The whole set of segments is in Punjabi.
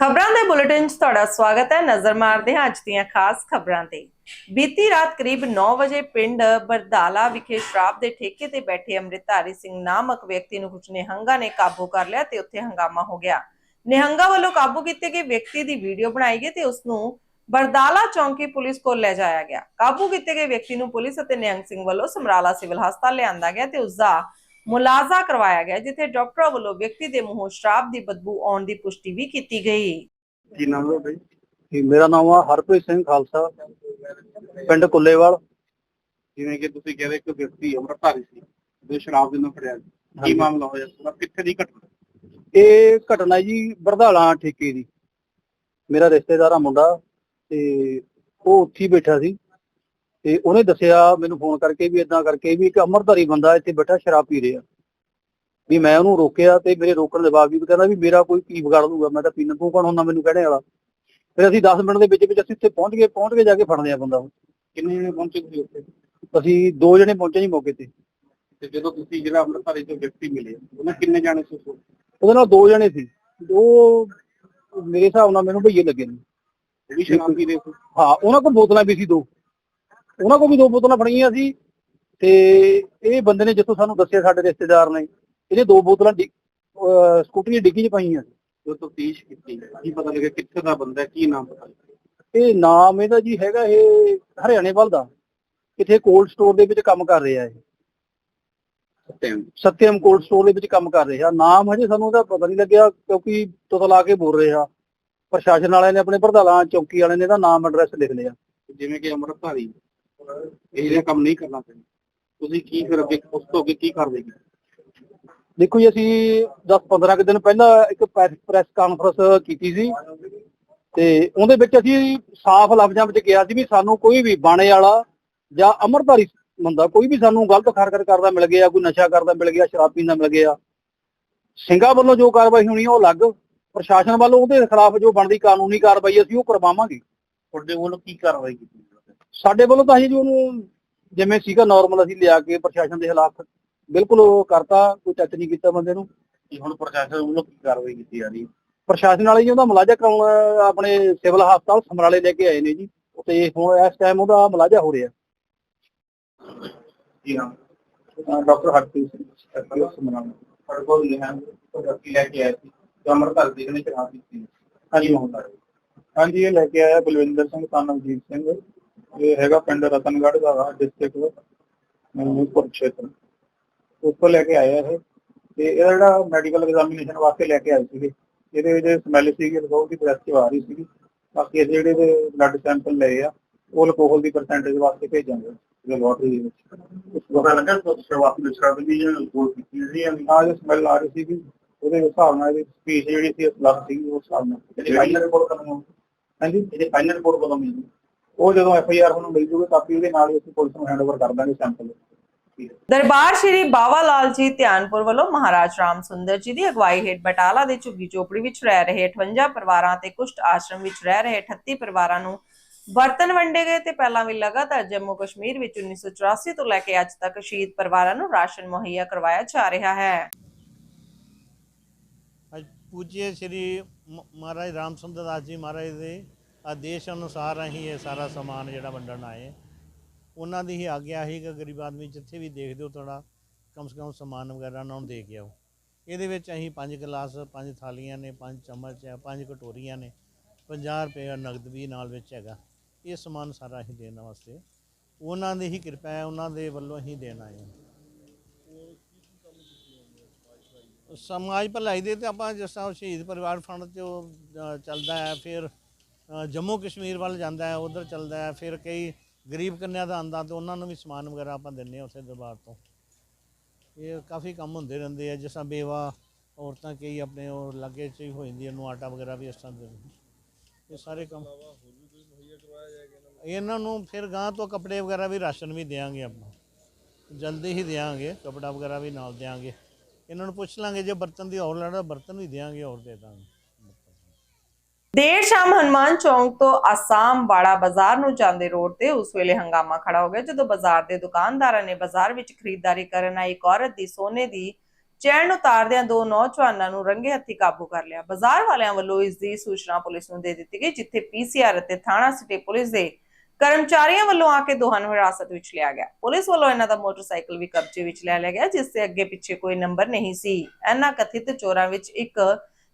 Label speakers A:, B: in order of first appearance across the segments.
A: ਖਬਰਾਂ ਦੇ ਬੁਲੇਟਿਨ 'ਚ ਤੁਹਾਡਾ ਸਵਾਗਤ ਹੈ। ਨਜ਼ਰ ਮਾਰਦੇ ਹਾਂ ਅੱਜ ਦੀਆਂ ਖਾਸ ਖਬਰਾਂ ਤੇ। ਬੀਤੀ ਰਾਤ ਕਰੀਬ 9 ਵਜੇ ਪਿੰਡ ਬਰਦਾਲਾ ਵਿਖੇ ਸ਼ਰਾਬ ਦੇ ਠੇਕੇ ਤੇ ਬੈਠੇ ਅੰਮ੍ਰਿਤਧਾਰੀ ਸਿੰਘ ਨਾਮਕ ਵਿਅਕਤੀ ਨੂੰ ਕੁਝ ਨਿਹੰਗਾਂ ਨੇ ਕਾਬੂ ਕਰ ਲਿਆ ਤੇ ਉੱਥੇ ਹੰਗਾਮਾ ਹੋ ਗਿਆ। ਨਿਹੰਗਾਂ ਵੱਲੋਂ ਕਾਬੂ ਕੀਤੇ ਗਏ ਵਿਅਕਤੀ ਦੀ ਵੀਡੀਓ ਬਣਾਈ ਗਈ ਤੇ ਉਸ ਨੂੰ ਬਰਦਾਲਾ ਚੌਂਕੀ ਪੁਲਿਸ ਕੋਲ ਲੈ ਜਾਇਆ ਗਿਆ। ਕਾਬੂ ਕੀਤੇ ਗਏ ਵਿਅਕਤੀ ਨੂੰ ਪੁਲਿਸ ਅਤੇ ਨਿਹੰਗ ਸਿੰਘ ਵੱਲੋਂ ਸਮਰਾਲਾ ਸਿਵਲ ਹਸਪਤਾਲ ਲਿਆਂਦਾ ਗਿਆ ਤੇ ਉਸ ਦਾ ਮੁਲਾਜ਼ਾ ਕਰਵਾਇਆ ਗਿਆ ਜਿੱਥੇ ਡਾਕਟਰਾਂ ਵੱਲੋਂ ਵਿਅਕਤੀ ਦੇ ਮੂੰਹੋਂ ਸ਼ਰਾਬ ਦੀ ਬਦਬੂ ਆਉਣ ਦੀ ਪੁਸ਼ਟੀ ਵੀ ਕੀਤੀ ਗਈ।
B: ਕੀ ਨਾਮ ਹੈ ਬਈ?
C: ਜੀ ਮੇਰਾ ਨਾਮ ਆ ਹਰਪ੍ਰੀਤ ਸਿੰਘ ਖਾਲਸਾ ਪਿੰਡ ਕੁੱਲੇਵਾਲ।
B: ਜਿਵੇਂ ਕਿ ਤੁਸੀਂ ਕਹਿੰਦੇ ਇੱਕ ਵਿਅਕਤੀ ਅਮਰਧਾਰੀ ਸੀ ਜੋ ਸ਼ਰਾਬ ਦੇ ਨਾਲ ਫੜਿਆ ਗਿਆ। ਕੀ। ਮਾਮਲਾ ਹੋਇਆ ਪੂਰਾ ਕਿੱਥੇ ਦੀ ਘਟਨਾ?
C: ਇਹ ਘਟਨਾ ਜੀ ਬਰਧਾਲਾ ਠੇਕੇ ਦੀ। ਮੇਰਾ ਰਿਸ਼ਤੇਦਾਰ ਆ ਮੁੰਡਾ ਤੇ ਉਹ ਉੱਥੇ ਬੈਠਾ ਸੀ। ਤੇ ਉਹਨੇ ਦੱਸਿਆ ਮੈਨੂੰ ਫੋਨ ਕਰਕੇ ਵੀ ਇਦਾਂ ਕਰਕੇ ਵੀ ਇੱਕ ਅਮਰਧਾਰੀ ਬੰਦਾ ਇੱਥੇ ਬੈਠਾ ਸ਼ਰਾਬ ਪੀ ਰਿਹਾ। ਵੀ ਮੈਂ ਉਹਨੂੰ ਰੋਕਿਆ ਤੇ ਮੇਰੇ ਰੋਕਣ ਦੇ ਬਾਵਜੂਦ ਕਹਿੰਦਾ ਵੀ ਮੇਰਾ ਕੋਈ ਕੀ ਵਿਗਾੜ ਲੂਗਾ ਮੈਂ ਤਾਂ ਪੀਣਾ ਤੂੰ ਕੌਣ ਹੁੰਦਾ ਮੈਨੂੰ ਕਹਿਣੇ ਵਾਲਾ? ਫਿਰ ਅਸੀਂ 10 ਮਿੰਟ ਦੇ ਵਿੱਚ ਵਿੱਚ ਅਸੀਂ ਉੱਥੇ ਪਹੁੰਚ ਗਏ, ਪਹੁੰਚ ਕੇ ਜਾ ਕੇ ਫੜ ਲਿਆ ਬੰਦਾ
B: ਕਿੰਨੇ ਜਣੇ ਪਹੁੰਚੇ ਤੁਸੀਂ ਉੱਥੇ?
C: ਅਸੀਂ ਦੋ ਜਣੇ ਪਹੁੰਚੇ ਜੀ ਮੌਕੇ ਤੇ।
B: ਤੇ ਜਦੋਂ ਤੁਸੀਂ ਜਿਹੜਾ ਅਮਰਧਾਰੀ ਤੋਂ ਵਿਅਕਤੀ ਮਿਲੇ ਉਹਨਾਂ ਕਿੰਨੇ ਜਾਣੇ ਸੀ
C: ਉਹਦੇ ਨਾਲ ਦੋ ਜਣੇ ਸੀ। ਦੋ ਮੇਰੇ ਹਿਸਾਬ ਨਾਲ ਮੈਨੂੰ ਭਈਏ ਲੱਗੇ ਨੇ।
B: ਉਹ ਵੀ ਸ਼ਰਾਬ ਪੀ ਰਹੇ ਸੀ।
C: ਹਾਂ, ਉਹਨਾਂ ਕੋਲ ਬੋਤਲਾਂ ਵੀ ਸੀ ਦੋ। ਉਹਨਾਂ ਕੋਲ ਵੀ ਦੋ ਬੋਤਲਾਂ ਫੜੀਆਂ ਸੀ ਤੇ ਇਹ ਬੰਦੇ ਨੇ ਜਿੱਥੋਂ ਸਾਨੂੰ ਦੱਸਿਆ ਸਾਡੇ ਰਿਸ਼ਤੇਦਾਰ ਨੇ ਇਹਨੇ ਦੋ ਬੋਤਲਾਂ ਡਿ- ਅਹ ਸਕੂਟਰੀ ਦੀ ਡਿੱਗੀ 'ਚ ਪਾਈਆਂ। ਸੀ
B: ਜੋ ਤਫਤੀਸ਼ ਕੀਤੀ ਕੀ ਪਤਾ ਲੱਗਿਆ ਕਿੱਥੇ ਦਾ ਬੰਦਾ ਹੈ, ਕੀ ਨਾਮ ਪਤਾ ਲੱਗਿਆ।
C: ਇਹ ਨਾਮ ਇਹਦਾ ਜੀ ਹੈਗਾ ਇਹ ਹਰਿਆਣੇ ਵੱਲ ਦਾ ਕਿਥੇ ਕੋਲਡ ਸਟੋਰ ਦੇ ਵਿੱਚ ਕੰਮ ਕਰ ਰਿਹਾ ਇਹ।
B: ਟਾਈਮ
C: ਸਤਿਅਮ ਕੋਲਡ ਸਟੋਰ ਦੇ ਵਿੱਚ ਕੰਮ ਕਰ ਰਿਹਾ। ਨਾਮ ਹਜੇ ਸਾਨੂੰ ਉਹਦਾ ਪਤਾ ਨਹੀਂ ਲੱਗਿਆ ਕਿਉਂਕਿ ਤੁਤਲਾ ਕੇ ਬੋਲ ਰਿਹਾ। ਪ੍ਰਸ਼ਾਸਨ ਵਾਲਿਆਂ ਨੇ ਆਪਣੇ ਪ੍ਰਧਾਨਾਂ ਚੌਕੀ ਵਾਲਿਆਂ ਨੇ ਇਹਦਾ ਨਾਮ ਐਡਰੈਸ ਲਿਖ ਲਿਆ।
B: ਜਿਵੇਂ ਕਿ ਅਮਰਧਾਰੀ ਇਹ ਜਿਹੜਾ ਕੰਮ ਨਹੀਂ ਕਰਨਾ ਚਾਹੀਦਾ ਤੁਸੀਂ ਕੀ ਫਿਰ ਅੱਗੇ ਉਸ ਤੋਂ ਅੱਗੇ ਕੀ ਕਾਰਵਾਈ ਕੀਤੀ
C: ਦੇਖੋ ਜੀ ਅਸੀਂ 10-15 ਕੁ ਦਿਨ ਪਹਿਲਾਂ ਇੱਕ ਪ੍ਰੈਸ ਕਾਨਫਰੰਸ ਕੀਤੀ ਸੀ ਤੇ ਉਹਦੇ ਵਿੱਚ ਅਸੀਂ ਸਾਫ਼ ਲਫ਼ਜ਼ਾਂ ਵਿੱਚ ਕਿਹਾ ਸੀ ਵੀ ਸਾਨੂੰ ਕੋਈ ਵੀ ਬਾਣੇ ਵਾਲਾ ਜਾਂ ਅਮਰਧਾਰੀ ਬੰਦਾ ਕੋਈ ਵੀ ਸਾਨੂੰ ਗਲਤ ਹਰਕਤ ਕਰਦਾ ਮਿਲ ਗਿਆ ਕੋਈ ਨਸ਼ਾ ਕਰਦਾ ਮਿਲ ਗਿਆ ਸ਼ਰਾਬ ਪੀਂਦਾ ਮਿਲ ਗਿਆ ਸਿੰਘਾਂ ਵੱਲੋਂ ਜੋ ਕਾਰਵਾਈ ਹੋਣੀ ਉਹ ਅਲੱਗ ਪ੍ਰਸ਼ਾਸਨ ਵੱਲੋਂ ਉਹਦੇ ਖਿਲਾਫ ਜੋ ਬਣਦੀ ਕਾਨੂੰਨੀ ਕਾਰਵਾਈ ਅਸੀਂ ਉਹ ਕਰਵਾਵਾਂਗੇ।
B: ਤੁਹਾਡੇ ਵੱਲੋਂ ਕੀ ਕਾਰਵਾਈ ਕੀਤੀ?
C: ਸਾਡੇ ਵੱਲੋਂ ਤਾਂ ਅਸੀਂ ਜੀ ਉਹਨੂੰ ਜਿਵੇਂ ਸੀਗਾ ਨਾਰਮਲ ਅਸੀਂ ਲਿਆ ਕੇ ਪ੍ਰਸ਼ਾਸਨ ਦੇ ਖਿਲਾਫ ਬਿਲਕੁਲ ਉਹ ਕਰਤਾ ਕੋਈ ਟੱਚ ਨਹੀਂ ਕੀਤਾ ਬੰਦੇ ਨੂੰ।
B: ਕਿ ਹੁਣ ਪ੍ਰਸ਼ਾਸਨ ਵੱਲੋਂ ਕੀ ਕਾਰਵਾਈ ਕੀਤੀ ਜਾ ਰਹੀ ਹੈ?
C: ਪ੍ਰਸ਼ਾਸਨ ਵਾਲੇ ਜੀ ਉਹਦਾ ਮੁਲਾਜ਼ਾ ਕਰਾਉਣ ਆਪਣੇ ਸਿਵਲ ਹਸਪਤਾਲ ਸਮਰਾਲੇ ਲੈ ਕੇ ਆਏ ਨੇ ਜੀ। ਤੇ ਹੁਣ ਇਸ ਟਾਈਮ ਉਹਦਾ ਮੁਲਾਜ਼ਾ ਹੋ ਰਿਹਾ।
B: ਜੀ ਹਾਂ ਡਾਕਟਰ ਹਰਪ੍ਰੀਤ ਸਿੰਘ ਸਮਰਾਲਾ ਕੋਲ ਇਹ ਹੈ ਵਿਅਕਤੀ ਲੈ ਕੇ ਆਏ ਸੀ। ਜੋ ਅਮਰਧਾਰੀ ਜੀ ਨੇ ਸ਼ਰਾਬ ਪੀਤੀ ਹਾਂਜੀ
C: ਹਾਂਜੀ ਇਹ ਲੈ ਕੇ ਆਇਆ ਬਲਵਿੰਦਰ ਸਿੰਘ ਤਾਨਵਜੀਤ ਸਿੰਘ। ਇਹ ਹੈਗਾ ਪਿੰਡ ਰਤਨਗੜ੍ਹ ਦਾ ਡਿਸਟ੍ਰਿਕਟ ਮਨੂਪੁਰ ਖੇਤਰ। ਉੱਥੋਂ ਲੈ ਕੇ ਆਇਆ ਇਹ। ਤੇ ਇਹਦਾ ਜਿਹੜਾ ਮੈਡੀਕਲ ਐਗਜ਼ਾਮੀਨੇਸ਼ਨ ਵਾਸਤੇ ਲੈ ਕੇ ਆਏ ਸੀਗੇ। ਇਹਦੇ ਵਿੱਚ ਸਮੈਲ ਸੀਗੀ ਅਲਕੋਹਲ ਦੀ ਪ੍ਰੈਸ ਆ ਰਹੀ ਸੀਗੀ। ਬਾਕੀ ਜਿਹੜੇ ਦੇ ਬਲੱਡ ਸੈਂਪਲ ਲਏ ਆ ਉਹ ਅਲਕੋਹਲ ਦੀ ਪਰਸੈਂਟੇਜ ਵਾਸਤੇ ਭੇਜਾਂਗੇ ਲੈਬੋਰਟਰੀ ਦੇ ਵਿੱਚ।
B: ਪਤਾ ਲੱਗਾ ਕਿ ਸ਼ੁਰੂਆਤ ਸ਼ਰਾਬ ਦੀ ਗੋਲ ਕੀਤੀ ਸੀ ਜਾਂ
C: ਆ ਜੋ ਸਮੈਲ ਆ ਰਹੀ ਸੀਗੀ ਉਹਦੇ ਹਿਸਾਬ ਨਾਲ ਇਹਦੀ ਸਪੀਚ ਜਿਹੜੀ ਸੀ ਅਲੱਗ ਸੀਗੀ ਉਸ ਹਿਸਾਬ ਨਾਲ।
B: ਇਹਦੀ ਫਾਈਨਲ ਰਿਪੋਰਟ ਕਦੋਂ
C: ਹਾਂਜੀ?
B: ਇਹਦੀ ਫਾਈਨਲ ਰਿਪੋਰਟ ਕਦੋਂ ਮਿਲਦੀ
C: ਉਹ ਜਦੋਂ ਐਫ ਆਈ ਆਰ ਨੂੰ ਮਿਲ ਜੂਗੀ ਕਾਪੀ ਉਹਦੇ ਨਾਲ ਹੀ ਅਸੀਂ ਪੁਲਿਸ ਨੂੰ ਹੈਂਡਓਵਰ ਕਰ ਦਾਂਗੇ ਸੈਂਪਲ
A: ਦਰਬਾਰ ਸ਼੍ਰੀ ਬਾਵਾ ਲਾਲ ਜੀ ਧਿਆਨਪੁਰ ਵੱਲੋਂ ਮਹਾਰਾਜ ਰਾਮ ਸੁੰਦਰ ਜੀ ਦੀ ਅਗਵਾਈ ਹੇਠ ਬਟਾਲਾ ਦੇ ਝੁੱਗੀ ਚੋਪੜੀ ਵਿੱਚ ਰਹਿ ਰਹੇ 58 ਪਰਿਵਾਰਾਂ ਤੇ ਕੁਸ਼ਟ ਆਸ਼ਰਮ ਵਿੱਚ ਰਹਿ ਰਹੇ 38 ਪਰਿਵਾਰਾਂ ਨੂੰ ਬਰਤਨ ਵੰਡੇ ਗਏ ਤੇ ਪਹਿਲਾਂ ਵੀ ਲਗਾਤਾਰ ਜੰਮੂ ਕਸ਼ਮੀਰ ਵਿੱਚ 1984 ਤੋਂ ਲੈ ਕੇ ਅੱਜ ਤੱਕ ਸ਼ਹੀਦ ਪਰਿਵਾਰਾਂ ਨੂੰ ਰਾਸ਼ਨ ਮੁਹੱਈਆ ਕਰਵਾਇਆ ਜਾ ਰਿਹਾ ਹੈ।
D: ਅੱਜ ਪੂਜੇ ਸ੍ਰੀ ਮਹਾਰਾਜ ਰਾਮ ਸੁੰਦਰ ਦਾਸ ਜੀ ਮਹਾਰਾਜ ਦੇ ਆਦੇਸ਼ ਅਨੁਸਾਰ ਅਸੀਂ ਇਹ ਸਾਰਾ ਸਮਾਨ ਜਿਹੜਾ ਵੰਡਣ ਆਏ ਉਹਨਾਂ ਦੀ ਹੀ ਆਗਿਆ ਸੀ ਕਿ ਗਰੀਬ ਆਦਮੀ ਜਿੱਥੇ ਵੀ ਦੇਖਦੇ ਹੋ ਥੋੜਾ ਕਮ ਸੇ ਕਮ ਸਮਾਨ ਵਗੈਰਾ ਉਹਨਾਂ ਨੂੰ ਦੇ ਕੇ ਆਓ। ਇਹਦੇ ਵਿੱਚ ਅਸੀਂ ਪੰਜ ਗਲਾਸ, ਪੰਜ ਥਾਲੀਆਂ ਨੇ, ਪੰਜ ਚਮਚ ਹੈ ਪੰਜ ਕਟੋਰੀਆਂ ਨੇ 50 ਰੁਪਏ ਦਾ ਨਗਦ ਵੀ ਨਾਲ ਵਿੱਚ ਹੈਗਾ। ਇਹ ਸਮਾਨ ਸਾਰਾ ਅਸੀਂ ਦੇਣ ਵਾਸਤੇ, ਉਹਨਾਂ ਦੀ ਹੀ ਕਿਰਪਾ ਹੈ, ਉਹਨਾਂ ਦੇ ਵੱਲੋਂ ਹੀ ਦੇਣ ਆਏ ਸਮਾਜ ਭਲਾਈ ਦੇ ਤੇ ਆਪਾਂ ਜਿਸ ਤਰ੍ਹਾਂ ਸ਼ਹੀਦ ਪਰਿਵਾਰ ਫੰਡ ਤੇ ਚੱਲਦਾ ਹੈ, ਫਿਰ ਜੰਮੂ ਕਸ਼ਮੀਰ ਵੱਲ ਜਾਂਦਾ ਹੈ, ਉਧਰ ਚੱਲਦਾ ਹੈ, ਫਿਰ ਕਈ ਗਰੀਬ ਕੰਨਿਆ ਦਾ ਆਂਦਾ ਤੇ ਉਹਨਾਂ ਨੂੰ ਵੀ ਸਮਾਨ ਵਗੈਰਾ ਆਪਾਂ ਦਿੰਨੇ ਹਾਂ ਉੱਥੇ ਦਰਬਾਰ ਤੋਂ। ਇਹ ਕਾਫੀ ਕੰਮ ਹੁੰਦੇ ਰਹਿੰਦੇ ਆ, ਜਿਸ ਤਰ੍ਹਾਂ ਬੇਵਾ ਔਰਤਾਂ ਕਈ ਆਪਣੇ ਉਹ ਲਾਗੇ ਚ ਹੀ ਹੋ ਜਾਂਦੀ ਉਹਨੂੰ ਆਟਾ ਵਗੈਰਾ ਵੀ ਇਸ ਤਰ੍ਹਾਂ ਦੇ ਇਹ ਸਾਰੇ ਕੰਮ ਇਹਨਾਂ ਨੂੰ ਫਿਰ ਗਾਂ ਤੋਂ ਕੱਪੜੇ ਵਗੈਰਾ ਵੀ ਰਾਸ਼ਨ ਵੀ ਦੇਾਂਗੇ ਆਪਾਂ। ਜਲਦੀ ਹੀ ਦੇਾਂਗੇ ਕਪੜਾ ਵਗੈਰਾ ਵੀ ਨਾਲ ਦੇਾਂਗੇ ਇਹਨਾਂ ਨੂੰ ਪੁੱਛ ਲਾਂਗੇ ਜੇ ਬਰਤਨ ਦੀ ਹੋਰ ਲੈਣਾ, ਬਰਤਨ ਵੀ ਦੇਾਂਗੇ ਹੋਰ ਦੇ ਦਾਂਗੇ।
A: ਦੇਰ ਸ਼ਾਮ ਹਨੂਮਾਨ ਚੌਂਕ ਤੋਂ ਆਸਾਮ ਵਾੜਾ ਬਾਜ਼ਾਰ ਨੂੰ ਜਾਂਦੇ ਰੋਡ ਤੇ ਉਸ ਵੇਲੇ ਹੰਗਾਮਾ ਖੜਾ ਹੋ ਗਿਆ, ਜਦੋਂ ਬਾਜ਼ਾਰ ਦੇ ਦੁਕਾਨਦਾਰਾਂ ਨੇ ਬਾਜ਼ਾਰ ਵਿੱਚ ਖਰੀਦਦਾਰੀ ਕਰਨ ਆਈ ਇੱਕ ਔਰਤ ਦੀ ਸੋਨੇ ਦੀ ਚੈਨ ਉਤਾਰਦਿਆਂ ਦੋ ਨੌਜਵਾਨਾਂ ਨੂੰ ਰੰਗੇ ਹੱਥੀ ਕਾਬੂ ਕਰ ਲਿਆ। ਬਾਜ਼ਾਰ ਵਾਲਿਆਂ ਵੱਲੋਂ ਇਸ ਦੀ ਸੂਚਨਾ ਪੁਲਿਸ ਨੂੰ ਦੇ ਦਿੱਤੀ ਗਈ, ਜਿੱਥੇ ਪੀਸੀਆਰ ਅਤੇ ਥਾਣਾ ਸਿਟੀ ਪੁਲਿਸ ਦੇ ਕਰਮਚਾਰੀਆਂ ਵੱਲੋਂ ਆ ਕੇ ਦੋਹਾਂ ਨੂੰ ਹਿਰਾਸਤ ਵਿੱਚ ਲਿਆ ਗਿਆ। ਪੁਲਿਸ ਵੱਲੋਂ ਇਹਨਾਂ ਦਾ ਮੋਟਰਸਾਈਕਲ ਵੀ ਕਬਜ਼ੇ ਵਿੱਚ ਲੈ ਲਿਆ ਗਿਆ, ਜਿਸ ਦੇ ਅੱਗੇ ਪਿੱਛੇ ਕੋਈ ਨੰਬਰ ਨਹੀਂ ਸੀ। ਇਹਨਾਂ ਕਥਿਤ ਚੋਰਾਂ ਵਿੱਚ ਇੱਕ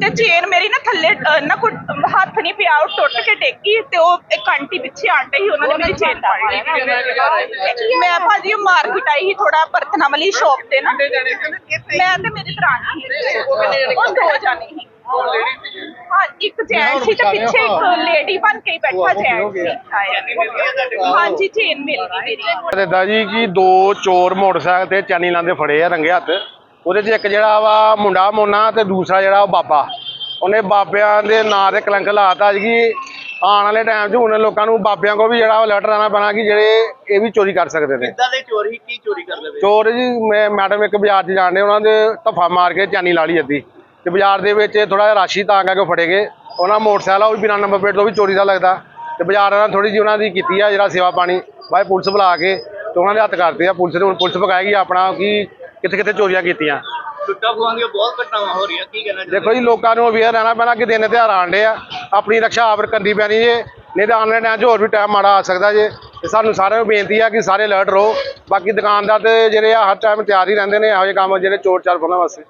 E: ਤੇ ਚੇਨ ਮੇਰੀ ਨਾ ਥੱਲੇ ਅਹ, ਨਾ ਕੋਈ ਹੱਥ ਨਹੀਂ ਪਿਆ ਉਹ ਟੁੱਟ ਕੇ ਡੇਗੀ ਤੇ ਉਹ ਇੱਕ ਆਂਟੀ ਪਿੱਛੇ ਆਂਟੇ ਸੀ ਉਹਨਾਂ ਨੇ ਮੇਰੀ ਚੇਨ ਫੜ ਲਈ। ਮੈਂ ਭਾਜੀ ਉਹ ਮਾਰਕੀਟ ਆਈ ਸੀ ਥੋੜਾ ਬਰਤਨਾਂ ਵਾਲੀ ਸ਼ੌਪ ਤੇ ਨਾ। ਮੈਂ ਤੇ ਮੇਰੀ ਦਰਾਣੀ ਉਹ ਦੋ ਜਾਣੇ ਸੀ। ਹਾਂ ਇੱਕ ਜੈਂਟ ਸੀ ਤੇ ਪਿੱਛੇ ਇੱਕ ਲੇਡੀ ਬਣ ਕੇ ਹੀ ਬੈਠਾ ਜੈਂਟ ਸੀ। ਹਾਂਜੀ ਚੇਨ ਮਿਲ ਗਈ ਮੇਰੀ।
F: ਦੱਸਦਾ ਜੀ ਕਿ ਦੋ ਚੋਰ ਮੋਟਰਸਾਈਕਲ ਤੇ ਚੈਨੀ ਲਾਉਂਦੇ ਫੜੇ ਆ ਰੰਗੇ ਹੱਥ? ਉਹਦੇ 'ਚ ਇੱਕ ਜਿਹੜਾ ਵਾ ਮੁੰਡਾ ਮੋਨਾ ਤੇ ਦੂਸਰਾ ਜਿਹੜਾ ਉਹ ਬਾਬਾ। ਉਹਨੇ ਬਾਬਿਆਂ ਦੇ ਨਾਂ ਤੇ ਕਲੰਕ ਲਾਤਾ ਜੀ ਆਉਣ ਵਾਲੇ ਟਾਈਮ 'ਚ ਹੁਣ ਲੋਕਾਂ ਨੂੰ ਬਾਬਿਆਂ ਕੋ ਵੀ ਜਿਹੜਾ ਅਲਰਟ ਰਹਿਣਾ ਪੈਣਾ ਕਿ ਜਿਹੜੇ ਇਹ ਵੀ ਚੋਰੀ ਕਰ ਸਕਦੇ ਨੇ।
B: ਕਿੱਦਾਂ ਦੇ ਚੋਰ ਕੀ ਚੋਰੀ ਕਰਦੇ ਪਏ
F: ਚੋਰ ਜੀ ਮੈਂ ਮੈਡਮ ਇੱਕ ਬਾਜ਼ਾਰ 'ਚ ਜਾਣਦੇ ਉਹਨਾਂ ਦੇ ਧੱਫਾ ਮਾਰ ਕੇ ਚਾਨੀ ਲਾ ਲਈ ਅੱਧੀ। ਤੇ ਬਾਜ਼ਾਰ ਦੇ ਵਿੱਚ ਥੋੜਾ ਜਿਹਾ ਰਾਸ਼ੀ ਤਾਂ ਕਰਕੇ ਉਹ ਫੜੇ ਗਏ। ਉਹਨਾਂ ਮੋਟਰਸਾਈਕਲ ਆ ਉਹ ਵੀ ਬਿਨਾਂ ਨੰਬਰ ਪਲੇਟ ਤੋਂ ਵੀ ਚੋਰੀ ਦਾ ਲੱਗਦਾ। ਤੇ ਬਾਜ਼ਾਰ ਨਾਲ ਥੋੜੀ ਜਿਹੀ ਉਹਨਾਂ ਦੀ ਕੀਤੀ ਆ ਜਿਹੜਾ ਸੇਵਾ ਪਾਣੀ। ਬਾਈ ਪੁਲਿਸ ਬੁਲਾ ਕੇ ਤੇ ਉਹਨਾਂ ਦੇ ਹੱਥ ਕਰਦੇ ਆ। ਪੁਲਿਸ ਨੇ ਹੁਣ ਪੁਲਿਸ ਪਕਾਏਗੀ ਆਪਣਾ ਕਿ ਕਿੱਥੇ ਕਿੱਥੇ ਚੋਰੀਆਂ ਕੀਤੀਆਂ?
B: ਲੁੱਟਾਂ ਖੋਹਾਂ ਦੀਆਂ ਬਹੁਤ ਘਟਨਾਵਾਂ ਹੋ ਰਹੀਆਂ ਕੀ ਕਹਿਣਾ
F: ਦੇਖੋ ਜੀ ਲੋਕਾਂ ਨੂੰ ਅਵੇਅਰ ਰਹਿਣਾ ਪੈਣਾ ਕਿ ਦਿਨ ਤਿਉਹਾਰ ਆਉਂਦੇ ਆ। ਆਪਣੀ ਰਕਸ਼ਾ ਆਪ ਕਰਨੀ ਪੈਣੀ ਜੇ ਨਹੀਂ ਤਾਂ ਆਉਣ ਵਾਲੇ ਟਾਈਮ 'ਚ ਹੋਰ ਵੀ ਟਾਈਮ ਮਾੜਾ ਆ ਸਕਦਾ ਜੇ। ਤੇ ਸਾਨੂੰ ਸਾਰਿਆਂ ਨੂੰ ਬੇਨਤੀ ਆ ਕਿ ਸਾਰੇ ਅਲਰਟ ਰਹੋ। ਬਾਕੀ ਦੁਕਾਨਦਾਰ ਤੇ ਜਿਹੜੇ ਆ ਹਰ ਟਾਈਮ ਤਿਆਰ ਹੀ ਰਹਿੰਦੇ ਨੇ ਇਹੋ ਜਿਹੇ ਕੰਮ ਜਿਹੜੇ ਚੋਰ ਚਾਰ ਫੜਨ ਵਾਸਤੇ।